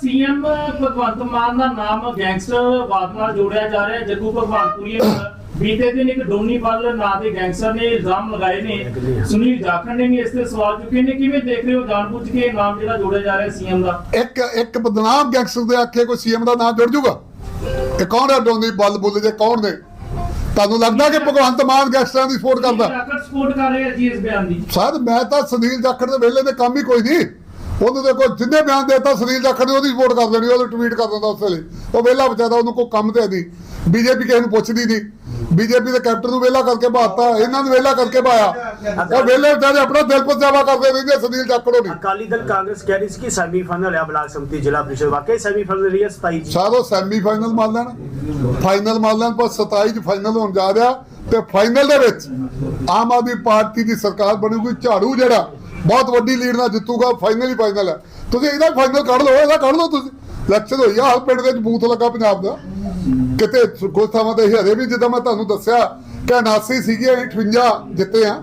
ਸੀਐਮ ਭਗਵੰਤ ਮਾਨ ਦਾ ਨਾਮ ਗੈਂਗਸਟਰ ਬਾਦ ਨਾਲ ਜੋੜਿਆ ਜਾ ਰਿਹਾ ਹੈ। ਜੱਗੂ ਭਗਵਾਨਪੁਰੀ ਬੀਤੇ ਦਿਨ ਇੱਕ ਡੋਨੀ ਬੱਲ ਨਾਂ ਦੇ ਗੈਂਗਸਟਰ ਨੇ ਇਲਜ਼ਾਮ ਲਗਾਏ ਨੇ। ਸੁਨੀਲ ਜਾਖੜ ਨੇ ਵੀ ਇਸ ਤੇ ਸਵਾਲ ਚੁੱਕੇ ਨੇ। ਕਿਵੇਂ ਦੇਖ ਰਹੇ ਹੋ? ਜਾਣਬੁੱਝ ਕੇ ਇਹ ਨਾਮ ਜਿਹੜਾ ਜੋੜਿਆ ਜਾ ਰਿਹਾ ਸੀਐਮ ਦਾ। ਇੱਕ ਇੱਕ ਬਦਨਾਮ ਗੈਂਗਸਟਰ ਦੇ ਆਖੇ ਕੋਈ ਸੀਐਮ ਦਾ ਨਾਮ ਜੁੜ ਜੂਗਾ ਇਹ ਕੌਣ ਹੈ ਡੋਨੀ ਬੱਲ ਬੁੱਲ ਜੇ ਕੌਣ ਨੇ? ਤੁਹਾਨੂੰ ਲੱਗਦਾ ਕਿ ਭਗਵੰਤ ਮਾਨ ਗੈਂਗਸਟਰਾਂ ਦੀ ਸਪੋਰਟ ਕਰਦਾ? ਸਪੋਰਟ ਕਰ ਰਹੇ ਜੀ ਇਸ ਬਿਆਨ ਦੀ। ਸਾਧ ਮੈਂ ਤਾਂ ਸੁਨੀਲ ਜਾਖੜ ਦੇ ਵੇਲੇ ਦੇ ਕੰਮ ਹੀ ਕੋਈ ਨਹੀਂ। ਉਹਨੂੰ ਦੇਖੋ, ਜਿੰਨੇ ਬਿਆਨ ਦੇਤਾ ਸੁਨੀਲ ਜਾਖੜ ਨੇ, ਉਹਦੀ ਸਪੋਰਟ ਕਰ ਦੇਣੀ, ਉਹਨੂੰ ਟਵੀਟ ਕਰ ਦਿੰਦਾ ਉਸ ਵੇਲੇ। ਉਹ ਵੇਲਾ ਬਚਾਦਾ ਉਹਨੂੰ ਕੋਈ ਕੰਮ ਤੇ ਨਹੀਂ। ਬੀਜੇਪੀ ਕਿਸੇ ਨੂੰ ਪੁੱਛਦੀ ਨਹੀਂ। ਬੀਜੇਪੀ ਦੇ ਕੈਪਟਨ ਨੂੰ ਵੇਲਾ ਕਰਕੇ ਬਾਤਾ ਇਹਨਾਂ ਨੂੰ ਵੇਲਾ ਕਰਕੇ ਪਾਇਆ ਉਹ ਵੇਲੇ ਵਿਚਾਰੇ ਆਪਣਾ ਦਿਲ ਪਰਚਾਵਾ ਕਰਦੇ ਰਹਿੰਦੇ ਸੁਨੀਲ ਜਾਖੜ ਹੋਣੀ। ਅਕਾਲੀ ਦਲ ਕਾਂਗਰਸ ਕਹਿ ਰਹੀ ਸੀ ਕਿ ਸੈਮੀਫਾਈਨਲ ਆ ਬਲਾਕ ਸੰਮਤੀ ਜ਼ਿਲ੍ਹਾ ਪ੍ਰੀਸ਼ਦ ਵਾਕਈ ਸੈਮੀਫਾਈਨਲ ਰਹੀ ਹੈ 27 ਜੀ। ਸਾਰੋ ਸੈਮੀ ਫਾਈਨਲ ਮੰਨ ਲੈਣ ਫਾਈਨਲ ਮੰਨ ਲੈਣ ਪਰ 27 ਚ ਫਾਈਨਲ ਹੋਣ ਜਾ ਰਿਹਾ ਤੇ ਫਾਈਨਲ ਦੇ ਵਿੱਚ ਆਮ ਆਦਮੀ ਪਾਰਟੀ ਦੀ ਸਰਕਾਰ ਬਣੂਗੀ ਝਾੜੂ ਜਿਹੜਾ ਬਹੁਤ ਵੱਡੀ ਲੀਡ ਨਾਲ ਜਿੱਤੂਗਾ ਫਾਈਨਲ ਹੀ ਫਾਈਨਲ ਹੈ। ਤੁਸੀਂ ਇਹਦਾ ਫਾਈਨਲ ਕੱਢ ਲਓ ਇਹਦਾ ਕੱਢ ਲਓ ਤੁਸੀਂ। ਇਲੈਕਸ਼ਨ ਹੋਈ ਆ ਹਰ ਪਿੰਡ ਦੇ ਵਿੱਚ ਬੂਥ ਲੱਗਾ ਪੰਜਾਬ ਦਾ। ਕਿਤੇ ਕੁਝ ਥਾਵਾਂ ਤੇ ਹਰੇ ਵੀ ਜਿੱਦਾਂ ਮੈਂ ਤੁਹਾਨੂੰ ਦੱਸਿਆ ਕਿ 79 ਸੀਗੇ ਅਸੀਂ 58 ਜਿੱਤੇ ਆ।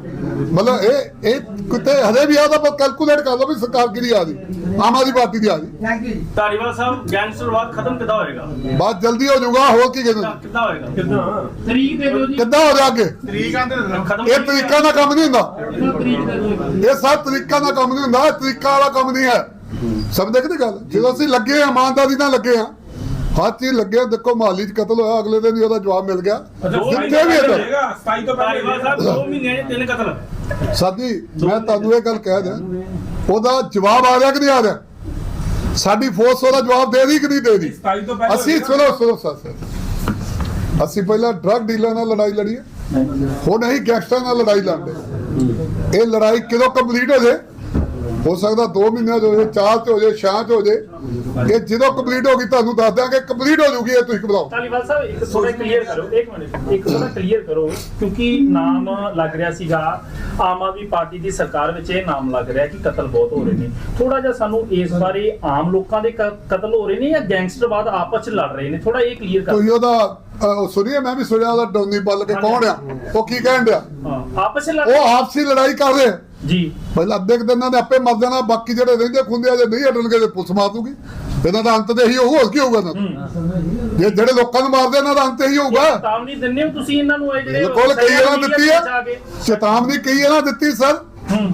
ਮਤਲਬ ਇਹ ਇਹ ਕਿਤੇ ਹਰੇ ਵੀ ਆਦਾ ਪਰ ਕੈਲਕੂਲੇਟ ਕਰ ਲਓ ਵੀ ਸਰਕਾਰ ਕਿਹਦੀ ਆ ਗਈ ਆਮ ਆਦਮੀ ਪਾਰਟੀ ਦੀ ਆ ਗਈ। ਧਾਰੀਵਾਲ ਸਾਹਿਬ ਗੈਂਗਸਟਰਵਾਦ ਖਤਮ ਕਿੱਦਾਂ ਹੋਏਗਾ? ਬਾਤ ਜਲਦੀ ਹੋ ਜਾਊਗਾ ਹੋਰ ਕੀ ਕਹਿੰਦੇ ਕਿੱਦਾਂ ਹੋਏਗਾ? ਕਿੱਦਾਂ? ਤਰੀਕ ਦੇ ਦਿਓ ਜੀ। ਕਿੱਦਾਂ ਹੋ ਰਿਹਾ ਅੱਗੇ ਤਰੀਕਾਂ ਦੇ ਖਤਮ ਇਹ ਤਰੀਕਾ ਦਾ ਕੰਮ ਨਹੀਂ ਹੁੰਦਾ। ਦੇ ਇਹ ਸਭ ਤਰੀਕਾ ਦਾ ਕੰਮ ਨਹੀਂ ਹੁੰਦਾ ਇਹ ਤਰੀਕਾ ਵਾਲਾ ਕੰਮ ਨਹੀਂ ਹੈ। ਸਮਝਦੇ ਕਿ ਗੱਲ? ਜਦੋਂ ਅਸੀਂ ਲੱਗੇ ਹਾਂ, ਇਮਾਨਦਾਰੀ ਨਾਲ ਲੱਗੇ ਆ ਹਰ ਚੀਜ਼ ਲੱਗੇ ਹਾਂ। ਦੇਖੋ ਮਾਲੀ ਚ ਕਤਲ ਹੋਇਆ ਅਗਲੇ ਦਿਨ ਹੀ ਉਹਦਾ ਜਵਾਬ ਮਿਲ ਗਿਆ। ਜਿੱਥੇ ਵੀ ਇੱਧਰ ਸਤਾਈ ਤੋਂ ਧਾਰੀਵਾਲ ਸਾਹਿਬ 2 ਮਹੀਨੇ ਤਿੰਨ ਕਤਲ। ਸਾਡੀ ਮੈਂ ਤੁਹਾਨੂੰ ਇਹ ਗੱਲ ਕਹਿ ਦਿਆਂ ਉਹਦਾ ਜਵਾਬ ਆ ਰਿਹਾ ਕਿ ਨਹੀਂ ਆ ਰਿਹਾ? ਸਾਡੀ ਫੋਰਸ ਉਹਦਾ ਜਵਾਬ ਦੇ ਰਹੀ ਕਿ ਨਹੀਂ ਦੇ ਰਹੀ? 27 ਤੋਂ ਪਹਿਲਾਂ ਅਸੀਂ ਸੁਣੋ ਸੁਣੋ ਸਰ ਅਸੀਂ ਪਹਿਲਾਂ ਡਰੱਗ ਡੀਲਰ ਨਾਲ ਲੜਾਈ ਲੜੀ ਹੈ। ਹੁਣ ਅਸੀਂ ਗੈਂਗਸਟਰ ਨਾਲ ਲੜਾਈ ਲੜਦੇ। ਇਹ ਲੜਾਈ ਕਦੋਂ ਕੰਪਲੀਟ ਹੋ ਜੇ? ਹੋ ਸਕਦਾ 2 ਮਹੀਨਿਆਂ ਚ ਹੋ ਜੇ 4 ਚ ਹੋ ਜੇ 6 ਚ ਹੋ ਜੇ ਇਹ ਜਦੋਂ ਕੰਪਲੀਟ ਹੋ ਗਈ ਤੁਹਾਨੂੰ ਦੱਸ ਦਿਆਂਗੇ ਕੰਪਲੀਟ ਹੋ ਜੂਗੀ ਇਹ ਤੁਸੀਂ ਘਬਰਾਓ। ਧਾਲੀਵਾਲ ਸਾਹਿਬ ਇੱਕ ਥੋੜਾ ਕਲੀਅਰ ਕਰੋ ਇੱਕ ਮਿੰਟ ਇੱਕ ਥੋੜਾ ਕਲੀਅਰ ਕਰੋ ਕਿਉਂਕਿ ਨਾਮ ਲੱਗ ਰਿਹਾ ਸੀਗਾ ਆਮ ਆਦਮੀ ਪਾਰਟੀ ਦੀ ਸਰਕਾਰ ਵਿੱਚ ਇਹ ਨਾਮ ਲੱਗ ਰਿਹਾ ਕਿ ਕਤਲ ਬਹੁਤ ਹੋ ਰਹੇ ਨੇ। ਥੋੜਾ ਜਿਹਾ ਸਾਨੂੰ ਇਸ ਬਾਰੇ ਆਮ ਲੋਕਾਂ ਦੇ ਕਤਲ ਹੋ ਰਹੇ ਨੇ ਜਾਂ ਗੈਂਗਸਟਰਵਾਦ ਆਪਸ ਚ ਲੜ ਰਹੇ ਨੇ? ਥੋੜਾ ਇਹ ਕਲੀਅਰ ਕਰੋ। ਤੁਸੀਂ ਉਹਦਾ ਸੁਣੀਏ ਮੈਂ ਵੀ ਸੁਣਿਆ ਉਹਦਾ ਡੋਨੀ ਬੱਲ ਕੇ ਕੌਣ ਆ? ਉਹ ਕੀ ਕਹਿਣ ਡਿਆ? ਆਪਸ ਚ ਲੜ ਉਹ ਆਪਸੀ ਲੜਾਈ ਕਰ ਰਹੇ। ਜੀ। ਪਹਿਲਾਂ ਅੱਧੇ ਕੁ ਦਿਨਾਂ ਦੇ ਆਪੇ ਮਰ ਜਾਣਾ ਬਾਕੀ ਜਿਹੜੇ ਰਹਿੰਦੇ ਖੁੰਦੇ ਆ ਜੇ ਨਹੀਂ ਹਟਣਗੇ ਤੇ ਪੁਲਿਸ ਮਾਰ ਦੂਗੀ। ਇਹਨਾਂ ਦਾ ਅੰਤ ਤੇ ਇਹੀ ਹੋਊ ਹੋਰ ਕੀ ਹੋਊਗਾ ਦਾ? ਜੇ ਜਿਹੜੇ ਲੋਕਾਂ ਨੂੰ ਮਾਰਦੇ ਇਹਨਾਂ ਦਾ ਅੰਤ ਇਹੀ ਹੋਊਗਾ। ਚੇਤਾਵਨੀ ਦਿੰਦੇ ਹੋ ਤੁਸੀਂ ਇਹਨਾਂ ਨੂੰ ਇਹ ਜਿਹੜੇ ਬਿਲਕੁਲ ਕਈ ਇਹਨਾਂ ਦਿੱਤੀ ਆ। ਹੈ ਚੇਤਾਵਨੀ ਕਈ ਇਹਨਾਂ ਦਿੱਤੀ ਸਰ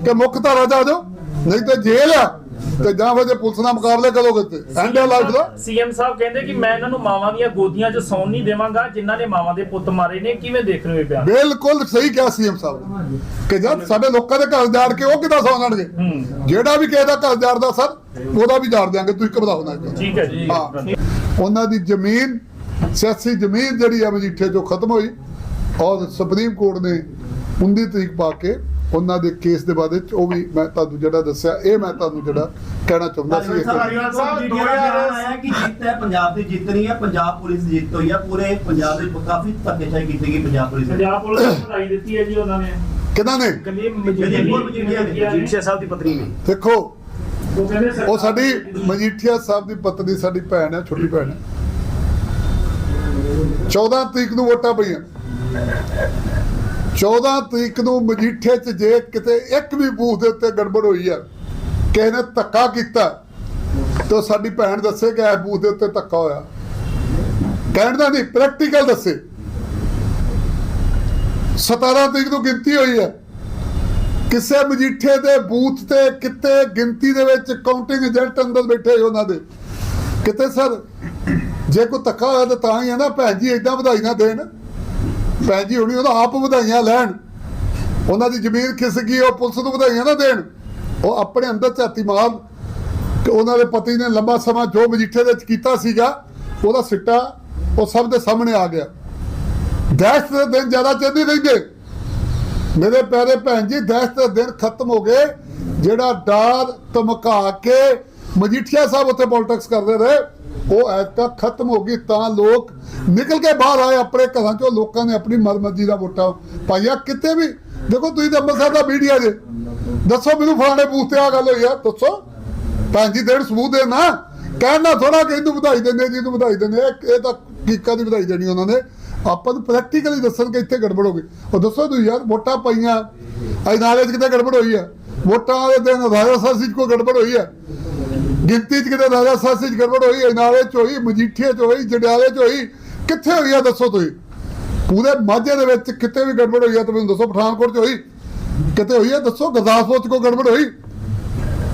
ਕਿ ਮੁੱਖ ਧਾਰਾ ਜਾ ਜਾਓ। ਨਹੀਂ ਤੇ ਜੇਲ੍ਹ ਆ। ਤੇ ਜਾਂ ਫਿਰ ਜੇ ਪੁਲਿਸ ਨਾਲ ਮੁਕਾਬਲੇ ਕਰੋਗੇ ਤੇ? ਐਂਡ ਲਾਈਫ ਦਾ? ਸੀਐਮ ਸਾਹਿਬ ਕਹਿੰਦੇ ਕਿ ਮੈਂ ਇਹਨਾਂ ਨੂੰ ਮਾਵਾਂ ਦੀਆਂ ਗੋਦੀਆਂ 'ਚ ਸੌਣ ਨਹੀਂ ਦੇਵਾਂਗਾ ਜਿਨ੍ਹਾਂ ਨੇ ਮਾਵਾਂ ਦੇ ਪੁੱਤ ਮਾਰੇ ਨੇ। ਕਿਵੇਂ ਦੇਖ ਰਹੇ ਹੋ ਬਿਆਨ? ਬਿਲਕੁਲ ਸਹੀ ਕਿਹਾ ਸੀਐਮ ਸਾਹਿਬ ਨੇ। ਕਿ ਜਦ ਸਾਡੇ ਲੋਕਾਂ ਦੇ ਘਰ ਜਾੜ ਕੇ ਉਹ ਕਿੱਦਾਂ ਸੌਂ ਜਾਣਗੇ ਜਿਹੜਾ ਵੀ ਕਿਸੇ ਦਾ ਘਰ ਜਾੜਦਾ ਸਰ ਉਹਦਾ ਵੀ ਜਾੜ ਦਿਆਂਗੇ। ਤੁਸੀਂ ਨਾ ਇੱਕ। ਠੀਕ ਹੈ ਜੀ। ਉਹਨਾਂ ਦੀ ਜ਼ਮੀਨ ਸਿਆਸੀ ਜ਼ਮੀਨ ਜਿਹੜੀ ਆ ਮਜੀਠੇ ਚੋਂ ਖਤਮ ਹੋਈ। ਔਰ ਸੁਪਰੀਮ ਕੋਰਟ ਨੇ 19 ਤਰੀਕ ਪਾ ਕੇ ਉਹਨਾਂ ਦੇ ਕੇਸ ਦੇ ਬਾਰੇ ਚ ਉਹ ਵੀ ਮੈਂ ਤੁਹਾਨੂੰ ਜਿਹੜਾ ਦੱਸਿਆ ਇਹ ਮੈਂ ਤੁਹਾਨੂੰ ਜਿਹੜਾ ਕਹਿਣਾ ਚਾਹੁੰਦਾ ਸੀ ਇੱਕ ਧਾਰੀਵਾਲ ਸਾਹਿਬ, ਸਾਹਿਬ ਦੋ ਹਜ਼ਾਰ ਆਇਆ ਕਿ ਜਿੱਤ ਹੈ ਪੰਜਾਬ ਦੀ ਜਿੱਤ ਨਹੀਂ ਹੈ ਪੰਜਾਬ ਪੁਲਿਸ ਦੀ ਜਿੱਤ ਹੋਈ ਹੈ। ਪੂਰੇ ਪੰਜਾਬ ਦੇ ਕਾਫੀ ਧੱਕੇਸ਼ਾਹੀ ਕੀਤੀ ਗਈ ਪੰਜਾਬ ਪੁਲਿਸ ਨੇ। ਪੰਜਾਬ ਪੁਲਿਸ ਨੂੰ ਵਧਾਈ ਦਿੱਤੀ ਹੈ ਜੀ ਉਹਨਾਂ ਨੇ। ਕਿਹਨਾਂ ਨੇ? ਕਹਿੰਦੇ ਮਜੀਠੀਆ ਨੇ। ਸਾਹਿਬ ਦੀ ਪਤਨੀ ਨੇ। ਦੇਖੋ ਉਹ ਸਾਡੀ ਮਜੀਠੀਆ ਸਾਹਿਬ ਦੀ ਪਤਨੀ ਸਾਡੀ ਭੈਣ ਹੈ ਛੋਟੀ ਭੈਣ ਹੈ। 14 ਤਰੀਕ ਨੂੰ ਵੋਟਾਂ ਪਈਆਂ। 14 ਤਰੀਕ ਨੂੰ ਮਜੀਠੇ 'ਚ ਜੇ ਕਿਤੇ ਇੱਕ ਵੀ ਬੂਥ ਦੇ ਉੱਤੇ ਗੜਬੜ ਹੋਈ ਹੈ ਕਿਸੇ ਨੇ ਧੱਕਾ ਕੀਤਾ, ਤਾਂ ਸਾਡੀ ਭੈਣ ਦੱਸੇ ਕਿ ਬੂਥ ਦੇ ਉੱਤੇ ਧੱਕਾ ਹੋਇਆ। ਕਹਿਣ ਦਾ ਨਹੀਂ ਪ੍ਰੈਕਟੀਕਲ ਦੱਸੇ। 17 ਤਰੀਕ ਨੂੰ ਗਿਣਤੀ ਹੋਈ ਹੈ ਕਿਸੇ ਮਜੀਠੇ ਦੇ ਬੂਥ ਤੇ ਕਿਤੇ ਗਿਣਤੀ ਦੇ ਵਿੱਚ ਕਾਊਂਟਿੰਗ ਏਜੰਟ ਅੰਦਰ ਬੈਠੇ ਹੋਏ ਉਹਨਾਂ ਦੇ। ਕਿਤੇ ਸਰ, ਜੇ ਕੋਈ ਧੱਕਾ ਹੋਇਆ ਤਾਂ ਤਾਂ ਹੀ ਹੈ ਨਾ ਭੈਣ ਜੀ, ਏਦਾਂ ਵਧਾਈ ਨਾ ਦੇਣ। ਭੈਣ ਜੀ, ਹੁਣੀ ਉਹਦਾ ਆਪ ਵਧਾਈਆਂ ਲੈਣ। ਉਹਨਾਂ ਦੀ ਜ਼ਮੀਨ ਖਿਸ ਗਈ, ਉਹ ਪੁਲਿਸ ਨੂੰ ਵਧਾਈਆਂ ਨਾ ਦੇਣ। ਉਹ ਆਪਣੇ ਅੰਦਰ ਝਾਤੀ ਮਾਰ ਕਿ ਉਹਨਾਂ ਦੇ ਪਤੀ ਨੇ ਲੰਬਾ ਸਮਾਂ ਜੋ ਮਜੀਠੇ ਦੇ ਵਿੱਚ ਕੀਤਾ ਸੀਗਾ, ਉਹਦਾ ਸਿੱਟਾ ਉਹ ਸਭ ਦੇ ਸਾਹਮਣੇ ਆ ਗਿਆ। ਦਹਿਸ਼ਤ ਦੇ ਦਿਨ ਜ਼ਿਆਦਾ ਚੰਦੀ ਰਹਿੰਦੇ। ਮੇਰੇ ਪਿਆਰੇ ਭੈਣ ਜੀ, ਦਹਿਸ਼ਤ ਦੇ ਦਿਨ ਖਤਮ ਹੋ ਗਏ, ਜਿਹੜਾ ਡਾਰ ਧਮਕਾ ਕੇ ਮਜੀਠੀਆ ਸਾਹਿਬ ਉੱਥੇ ਪੋਲਿਟਿਕਸ ਕਰਦੇ ਰਹੇ। ਉਹ ਐਤਕਾ ਖਤਮ ਹੋ ਗਈ ਤਾਂ ਲੋਕ ਨਿਕਲ ਕੇ ਬਾਹਰ ਆਏ ਆਪਣੇ ਘਰਾਂ ਚੋਂ, ਲੋਕਾਂ ਨੇ ਆਪਣੀ ਮਰਮਰਜ਼ੀ ਦਾ ਵੋਟਾਂ ਪਾਈਆਂ। ਕਿਤੇ ਵੀ ਦੇਖੋ ਤੁਸੀਂ ਤਾਂ ਅੰਮ੍ਰਿਤਸਰ ਦਾ ਮੀਡੀਆ ਜੇ। ਦੱਸੋ ਮੈਨੂੰ ਫਲਾਣੇ ਬੂਥ ਤੇ ਆ ਗੱਲ ਹੋਈ ਆ, ਦੱਸੋ। ਭੈਣ ਜੀ ਦੇਣ ਸਬੂਤ ਦੇ ਨਾ। ਕਹਿਣਾ ਥੋੜਾ ਕਿ ਇਹਨੂੰ ਵਧਾਈ ਦਿੰਦੇ ਜੀ ਇਹਨੂੰ ਵਧਾਈ ਦਿੰਦੇ ਇਹ ਤਾਂ ਕੀਕਾ ਦੀ ਵਧਾਈ ਦੇਣੀ ਉਹਨਾਂ ਨੇ। ਆਪਾਂ ਨੂੰ ਪ੍ਰੈਕਟੀਕਲੀ ਦੱਸਣ ਕਿ ਇੱਥੇ ਗੜਬੜ ਹੋ ਗਈ। ਉਹ ਦੱਸੋ ਤੁਸੀਂ ਯਾਰ, ਵੋਟਾਂ ਪਾਈਆਂ। ਅਜ ਨਾਲੇ 'ਚ ਕਿਤੇ ਗੜਬੜ ਹੋਈ ਆ। ਵੋਟਾਂ ਵਾਲੇ ਦਿਨ ਰਾਜਾ ਸਾਸੀ ਕੋਈ ਗੜਬੜ ਹੋਈ ਆ। ਗਿਣਤੀ 'ਚ ਕਿਤੇ ਰਾਜਾ ਸਾਸੀ 'ਚ ਗੜਬੜ ਹੋਈ ਅਜਨਾਲੇ 'ਚ ਹੋਈ ਮਜੀਠੀਏ 'ਚ ਹੋਈ ਜੰਡਿਆਲੇ 'ਚ ਹੋਈ ਕਿੱਥੇ ਹੋਈ ਆ ਦੱਸੋ ਤੁਸੀਂ? ਪੂਰੇ ਮਾਝੇ ਦੇ ਵਿੱਚ ਕਿਤੇ ਵੀ ਗੜਬੜ ਹੋਈ ਆ ਤਾਂ ਮੈਨੂੰ ਦੱਸੋ ਪਠਾਨਕੋਟ 'ਚ ਹੋਈ? ਕਿਤੇ ਹੋਈ ਆ ਦੱਸੋ ਗੁਰਦਾਸਪੁਰ 'ਚ ਕੋਈ ਗੜਬੜ ਹੋਈ?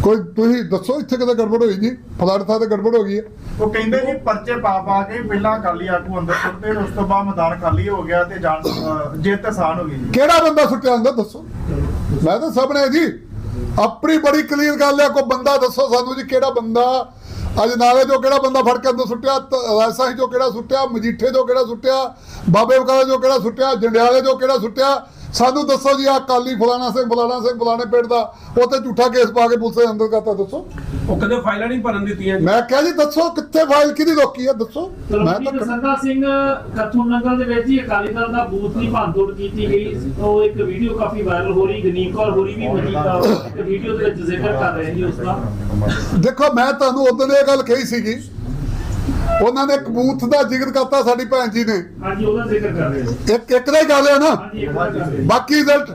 ਕੋਈ ਤੁਸੀਂ ਦੱਸੋ ਇੱਥੇ ਕਿਤੇ ਗੜਬੜ ਹੋਈ ਜੀ? ਫਲਾੜ ਥਾਂ ਤੇ ਗੜਬੜ ਹੋ ਗਈ ਹੈ ਉਹ ਕਹਿੰਦੇ ਜੀ ਪਰਚੇ ਪਾ ਪਾ ਕੇ ਪਹਿਲਾਂ ਅਕਾਲੀ ਆਗੂ ਅੰਦਰ ਸੁੱਟਦੇ ਉਸ ਤੋਂ ਬਾਅਦ ਮੈਦਾਨ ਖਾਲੀ ਹੋ ਗਿਆ ਤੇ ਅਹ ਜਿੱਤ ਆਸਾਨ ਹੋ ਗਈ ਕਿਹੜਾ ਬੰਦਾ ਸੁੱਟਿਆ ਅੰਦਰ ਦੱਸੋ? ਮੈਂ ਤਾਂ ਸਾਹਮਣੇ ਜੀ। ਆਪਣੀ ਬੜੀ ਕਲੀਅਰ ਗੱਲ ਹੈ, ਕੋਈ ਬੰਦਾ ਦੱਸੋ ਸਾਨੂੰ ਜੀ ਕਿਹੜਾ ਬੰਦਾ? ਅੱਜ ਨਾਲੇ ਜੋ ਕਿਹੜਾ ਬੰਦਾ ਫੜ ਕੇ ਅੰਦਰ ਸੁੱਟਿਆ ਰਾਜਸਾਹੀ ਜੋ ਕਿਹੜਾ ਸੁੱਟਿਆ, ਮਜੀਠੇ ਜੋ ਕਿਹੜਾ ਸੁੱਟਿਆ, ਬਾਬੇ ਬਕਾਲਾ ਜੋ ਕਿਹੜਾ ਸੁੱਟਿਆ, ਜੰਡਿਆਲੇ ਜੋ ਕਿਹੜਾ ਸੁੱਟਿਆ ਸਾਨੂੰ ਦੱਸੋ ਜੀ ਆ ਕਾਲੀ ਫਲਾਣਾ ਸਿੰਘ ਫਲਾਣਾ ਸਿੰਘ ਫਲਾਣੇ ਪਿੰਡ ਦਾ ਉਹ ਤੇ ਝੂਠਾ ਕੇਸ ਪਾ ਕੇ ਪੁਲਿਸ ਦੇ ਅੰਦਰ ਕਰਤਾ ਦੱਸੋ। ਉਹ ਕਦੇ ਫਾਈਲਾਂ ਨਹੀਂ ਭਰਨ ਦਿੱਤੀਆਂ ਜੀ। ਮੈਂ ਕਿਹਾ ਜੀ ਦੱਸੋ ਕਿੱਥੇ ਫਾਈਲ ਕਿਹਦੀ ਰੋਕੀ ਹੈ ਦੱਸੋ। ਮੈਂ ਤਾਂ ਦਸੰਗਾ ਸਿੰਘ ਕਥੂ ਨੰਗਲ ਦੇ ਵਿੱਚ ਹੀ ਅਕਾਲੀ ਦਲ ਦਾ ਬੂਥ ਦੀ ਭੰਨਤੋੜ ਕੀਤੀ ਗਈ। ਉਹ ਇੱਕ ਵੀਡੀਓ ਕਾਫੀ ਵਾਇਰਲ ਹੋ ਰਹੀ ਗਨੀਮ ਕੌਰ ਹੋਰੀ ਵੀ ਮੌਜੂਦਾ ਇੱਕ ਵੀਡੀਓ ਦੇ ਵਿੱਚ ਜ਼ਿਕਰ ਕਰ ਰਹੇ ਜੀ ਉਸ ਦਾ। ਦੇਖੋ ਮੈਂ ਤੁਹਾਨੂੰ ਉਦੋਂ ਇਹ ਗੱਲ ਕਹੀ ਸੀਗੀ ਉਹਨਾਂ ਨੇ ਇੱਕ ਬੂਥ ਦਾ ਜ਼ਿਕਰ ਕਰਤਾ ਸਾਡੀ ਭੈਣ ਜੀ ਨੇ। ਹਾਂਜੀ ਉਹਦਾ ਜ਼ਿਕਰ ਕਰ ਰਹੇ ਹੋ ਇੱਕ ਇੱਕ ਦਾ ਹੀ ਗੱਲ ਹੈ ਨਾ। ਹੋ। ਬਾਕੀ ਰਿਜ਼ਲਟ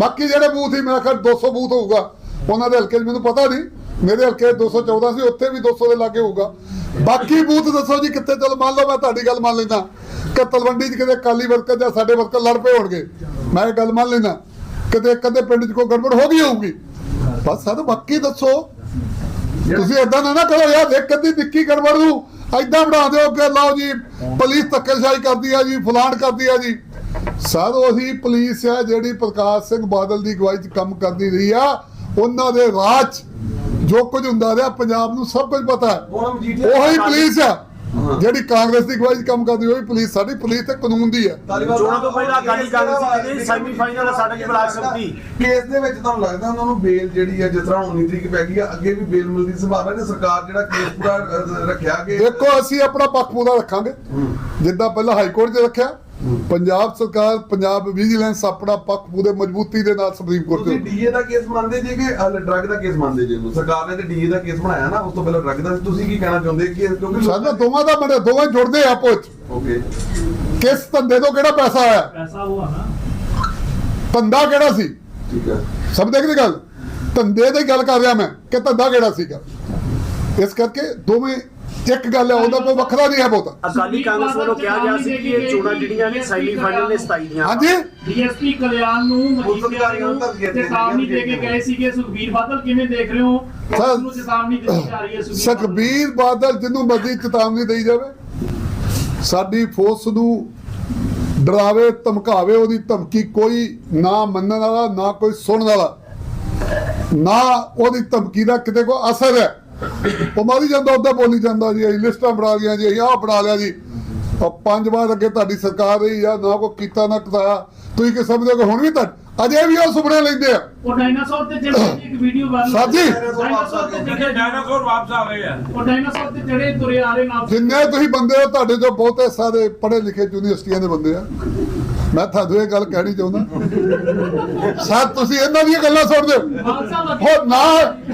ਬਾਕੀ ਜਿਹੜੇ ਬੂਥ ਸੀ ਮੈਂ ਕਿਹਾ 200 ਬੂਥ ਹੋਊਗਾ। ਉਹਨਾਂ ਦੇ ਹਲਕੇ ਮੈਨੂੰ ਪਤਾ ਨਹੀਂ। ਮੇਰੇ ਹਲਕੇ 'ਚ 214 ਸੀ ਉੱਥੇ ਵੀ 200 ਦੇ ਲਾਗੇ ਹੋਊਗਾ। ਬਾਕੀ ਬੂਥ ਦੱਸੋ ਜੀ ਕਿੱਥੇ ਚਲ ਮੰਨ ਲਓ ਮੈਂ ਤੁਹਾਡੀ ਗੱਲ ਮੰਨ ਲੈਂਦਾ। ਕਿ ਤਲਵੰਡੀ 'ਚ ਕਿਤੇ ਕਾਲੀ ਵਰਕਰ ਜਾਂ ਸਾਡੇ ਵਰਕਰ ਲੜ ਪਏ ਹੋਣਗੇ। ਮੈਂ ਇਹ ਗੱਲ ਮੰਨ ਲੈਂਦਾ। ਕਿਤੇ ਕਦੇ ਪਿੰਡ 'ਚ ਕੋਈ ਗੜਬੜ ਹੋ ਗਈ ਹੋਊਗੀ। ਬਸ ਸਾਨੂੰ ਬਾਕੀ ਦੱਸੋ। ਤੁਸੀਂ ਏਦਾਂ ਨਾ ਨਾ ਕਰੋ ਯਾਰ ਇੱਕ ਅੱਧੀ ਨਿੱਕੀ ਗੜਬੜ ਨੂੰ ਏਦਾਂ ਬਣਾ ਦਿਓ ਕਿ ਲਓ ਜੀ ਪੁਲਿਸ ਧੱਕੇਸ਼ਾਹੀ ਕਰਦੀ ਆ ਜੀ ਫਲਾਣ ਕਰਦੀ ਆ ਜੀ। ਸਰ ਉਹੀ ਪੁਲਿਸ ਹੈ ਜਿਹੜੀ ਪ੍ਰਕਾਸ਼ ਸਿੰਘ ਬਾਦਲ ਦੀ ਅਗਵਾਈ 'ਚ ਕੰਮ ਕਰਦੀ ਰਹੀ ਆ। ਉਹਨਾਂ ਦੇ ਰਾਜ 'ਚ ਜੋ ਕੁਝ ਹੁੰਦਾ ਰਿਹਾ ਪੰਜਾਬ ਨੂੰ ਸਭ ਕੁਝ ਪਤਾ ਹੈ। ਉਹੀ ਪੁਲਿਸ ਆ। ਜਿਹੜੀ ਕਾਂਗਰਸ ਦੀ 'ਚ ਕੰਮ ਕਰਦੀ ਉਹੀ ਪੁਲਿਸ ਸਾਡੀ ਪੁਲਿਸ ਤੇ ਕਾਨੂੰਨ ਦੀ ਹੈ ਚੋਣਾਂ ਤੋਂ ਪਹਿਲਾਂ ਅਕਾਲੀ ਕਾਂਗਰਸ ਦੀ ਸੈਮੀਫਾਈਨਲ ਸਾਡਾ ਕੀ ਬਲਾਕ ਸਕਦੀ। ਕੇਸ ਦੇ ਵਿੱਚ ਤੁਹਾਨੂੰ ਲੱਗਦਾ ਉਹਨਾਂ ਨੂੰ ਬੇਲ ਜਿਹੜੀ ਹੈ ਜਿਸ ਤਰ੍ਹਾਂ 19 ਤਰੀਕ ਪੈ ਗਈ ਆ ਅੱਗੇ ਵੀ ਬੇਲ ਮਿਲਦੀ ਦੀ ਸੰਭਾਵਨਾ ਨੇ ਸਰਕਾਰ ਜਿਹੜਾ ਕੇਸ ਪੂਰਾ ਰੱਖਿਆ ਕਿ ਦੇਖੋ ਅਸੀਂ ਆਪਣਾ ਪੱਖ ਪੂਰਾ ਰੱਖਾਂਗੇ। ਜਿੱਦਾਂ ਪਹਿਲਾਂ ਹਾਈ ਕੋਰਟ 'ਚ ਰੱਖਿਆ ਪੰਜਾਬ ਸਰਕਾਰ ਪੰਜਾਬ ਵਿਜੀਲੈਂਸ ਆਪਣਾ ਪੱਖ ਪੂਰੇ ਮਜ਼ਬੂਤੀ ਦੇ ਨਾਲ ਸੁਪਰੀਮ ਕੋਰਟ ਤੁਸੀਂ ਰੱਖੂ। ਡੀਏ ਦਾ ਕੇਸ ਮੰਨਦੇ ਜੀ ਕਿ ਡਰੱਗ ਦਾ ਕੇਸ ਮੰਨਦੇ ਜੀ ਸਰਕਾਰ ਨੇ ਤੇ ਡੀਏ ਦਾ ਕੇਸ ਬਣਾਇਆ ਨਾ ਉਸ ਤੋਂ ਪਹਿਲਾਂ ਡਰੱਗ ਦਾ ਤੁਸੀਂ ਕੀ ਕਹਿਣਾ ਚਾਹੁੰਦੇ ਕਿ ਕਿਉਂਕਿ ਸਾਡਾ ਦੋਵਾਂ ਦਾ ਬਣੇ ਦੋਵੇਂ ਜੁੜਦੇ ਆ ਆਪੋ 'ਚ ਓਕੇ ਕਿਸ ਧੰਦੇ ਤੋਂ ਕਿਹੜਾ ਪੈਸਾ ਆਇਆ? ਪੈਸਾ ਉਹ ਆ ਨਾ। ਧੰਦਾ ਕਿਹੜਾ ਸੀ? ਠੀਕ ਹੈ। ਸਭ ਦੇਖਦੇ ਗੱਲ? ਧੰਦੇ ਦੀ ਗੱਲ ਕਰ ਰਿਹਾ ਮੈਂ ਕਿ ਧੰਦਾ ਕਿਹੜਾ ਸੀਗਾ? ਇਸ ਕਰਕੇ ਦੋਵੇਂ ਇੱਕ ਗੱਲ ਹੈ ਉਹਦਾ ਕੋਈ ਵੱਖਰਾ ਨਹੀਂ ਹੈ ਬਹੁਤਾ ਅਕਾਲੀ ਕਾਂਗਰਸ ਵੱਲੋਂ ਕਿਹਾ ਗਿਆ ਸੀ ਕਿ ਇਹ ਚੋਣਾਂ ਜਿਹੜੀਆਂ ਨੇ ਸੈਮੀਫਾਈਨਲ ਨੇ 27 ਦੀਆਂ ਹਾਂਜੀ। ਡੀਐਸਪੀ ਕਲਿਆਣ ਨੂੰ ਮਜੀਠੀਆ ਨੂੰ ਚੇਤਾਵਨੀ ਦੇ ਕੇ ਗਏ ਸੀਗੇ। ਸੁਖਬੀਰ ਬਾਦਲ ਕਿਵੇਂ ਦੇਖ ਰਹੇ ਹੋ? ਉਸ ਨੂੰ ਚੇਤਾਵਨੀ ਦਿੱਤੀ ਜਾ ਰਹੀ ਹੈ ਸੁਖਬੀਰ ਬਾਦਲ। ਨੂੰ। ਸੁਖਬੀਰ ਬਾਦਲ ਜਿਹਨੂੰ ਮਰਜ਼ੀ ਚੇਤਾਵਨੀ ਦੇਈ ਜਾਵੇ। ਸਾਡੀ ਫੋਰਸ ਨੂੰ ਡਰਾਵੇ ਧਮਕਾਵੇ ਉਹਦੀ ਧਮਕੀ ਕੋਈ ਨਾ ਮੰਨਣ ਵਾਲਾ ਨਾ ਕੋਈ ਸੁਣਨ ਵਾਲਾ। ਨਾ ਉਹਦੀ ਧਮਕੀ ਦਾ ਕਿਤੇ ਕੋਈ ਅਸਰ ਹੈ। ਉਹ ਮਾਰੀ ਜਾਂਦਾ ਉਹਦਾ ਬੋਲੀ ਜਾਂਦਾ ਜੀ ਅਸੀਂ ਲਿਸਟਾਂ ਬਣਾ ਲਈਆਂ ਜੀ ਅਸੀਂ ਆਹ ਬਣਾ ਲਿਆ ਜੀ। ਉਹ ਪੰਜ ਵਾਰ ਅੱਗੇ ਤੁਹਾਡੀ ਸਰਕਾਰ ਰਹੀ ਆ ਨਾ ਕੋਈ ਕੀਤਾ ਨਾ ਕਰਾਇਆ। ਤੁਸੀਂ ਕਿ ਸਮਝਦੇ ਹੋ ਕਿ ਹੁਣ ਵੀ ਤਾਂ ਅਜੇ ਵੀ ਉਹ ਸੁਪਨੇ ਲੈਂਦੇ ਆ। ਉਹ ਡਾਇਨਾਸੌਰ ਤੇ ਜਿਹੜੇ ਇੱਕ video viral Sahib ji. Dinosaur ਤੇ ਜਿਹੜੇ ਡਾਇਨਾਸੌਰ ਵਾਪਸ ਆ ਗਏ ਆ। ਉਹ ਡਾਇਨਾਸੌਰ ਤੇ ਜਿਹੜੇ ਤੁਰੇ ਆ ਰਹੇ ਨਾਲ ਜਿੰਨੇ ਤੁਸੀਂ ਬੰਦੇ ਹੋ ਤੁਹਾਡੇ ਚੋਂ ਬਹੁਤੇ ਸਾਰੇ ਪੜ੍ਹੇ ਲਿਖੇ ਯੂਨੀਵਰਸਿਟੀਆਂ ਦੇ ਬੰਦੇ ਆ। ਮੈਂ ਤੁਹਾਨੂੰ ਇਹ ਗੱਲ ਕਹਿਣੀ ਚਾਹੁੰਦਾ। ਸਰ ਤੁਸੀਂ ਇਹਨਾਂ ਦੀਆਂ ਗੱਲਾਂ ਸੁਣਦੇ ਹੋ। ਖਾਲਸਾ ਵਕੀਲ ਹੋ ਨਾ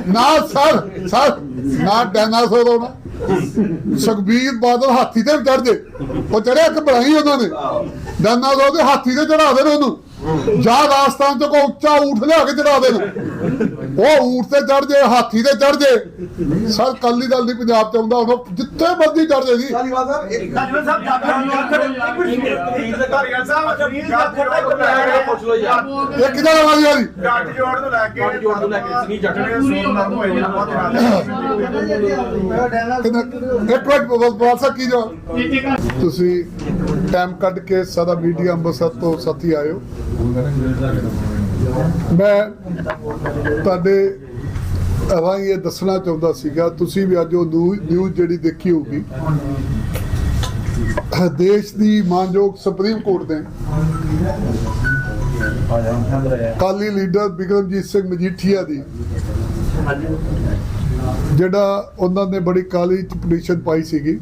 ਨਾ ਸਰ ਸਰ ਨਾ ਡਾਇਨਾਸੌਰ ਹੋਣਾ ਸੁਖਬੀਰ ਬਾਦਲ ਹਾਥੀ ਤੇ ਚੜ ਜੇ। ਉਹ ਚੜਿਆ ਕਿ ਬਣਾਈ ਉਹਨਾਂ ਨੇ। ਡਾਇਨਾਸੌਰ ਦੇ ਹਾਥੀ ਤੇ ਚੜਾ ਦੇਣ ਉਹਨੂੰ। ਜਾਂ ਰਾਜਸਥਾਨ ਤੋਂ ਕੋ ਉੱਚਾ ਊਠ ਲਿਆ ਕੇ ਚੜਾ ਦੇਣ। ਉਹ ਊਠ ਤੇ ਚੜ ਜੇ ਹਾਥੀ ਤੇ ਚੜ ਜੇ। ਸਰ ਕੱਲੀ ਦਲ ਦੀ ਪੰਜਾਬ ਚ ਆਉਂਦਾ ਉਹ ਜਿੱਥੇ ਮਰਜ਼ੀ ਚੜ ਜੇ ਜੀ। ਇਹ ਜੋੜ ਤੋਂ ਲੈ ਕੇ ਜੋੜ ਤੋਂ ਲੈ ਕੇ ਸਨੀ ਜੱਟ। ਨੇ ਸੋਨ ਹੋਏ ਨੇ ਬਹੁਤ ਤੁਸੀਂ ਟਾਈਮ ਕੱਢ ਕੇ ਸਾਰਾ ਮੀਡੀਆ ਅੰਮ੍ਰਿਤਸਰ ਤੋਂ ਸਾਥੀ ਆਇਓ ਮੈਂ ਤੁਹਾਡੇ ਰਾਹੀਂ ਇਹ ਦੱਸਣਾ ਚਾਹੁੰਦਾ ਸੀਗਾ, ਤੁਸੀਂ ਵੀ ਅੱਜ ਉਹ ਨਿਊਜ਼ ਜਿਹੜੀ ਦੇਖੀ ਹੋਊਗੀ। ਦੇਸ਼ ਦੀ ਮਾਨਯੋਗ ਸੁਪਰੀਮ ਕੋਰਟ ਨੇ ਕਾਲੀ ਲੀਡਰ ਬਿਕਰਮਜੀਤ ਸਿੰਘ ਮਜੀਠੀਆ ਦੀ, ਜਿਹੜਾ ਉਹਨਾਂ ਨੇ ਬੜੀ ਕਾਲੀ ਪਟੀਸ਼ਨ ਪਾਈ ਸੀਗੀ,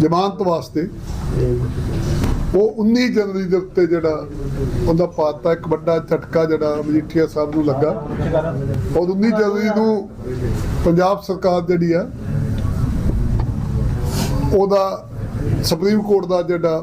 ਜ਼ਮਾਨਤ ਵਾਸਤੇ। ਉਹ 19 ਜਨਵਰੀ ਦੇ ਉੱਤੇ ਜਿਹੜਾ ਉਹਦਾ ਪਾਤਾ, ਇੱਕ ਵੱਡਾ ਝਟਕਾ ਜਿਹੜਾ ਮਜੀਠੀਆ ਸਾਹਿਬ ਨੂੰ ਲੱਗਾ। ਔਰ 19 ਜਨਵਰੀ ਨੂੰ ਪੰਜਾਬ ਸਰਕਾਰ ਜਿਹੜੀ ਆ, ਉਹਦਾ ਸੁਪਰੀਮ ਕੋਰਟ ਦਾ ਜਿਹੜਾ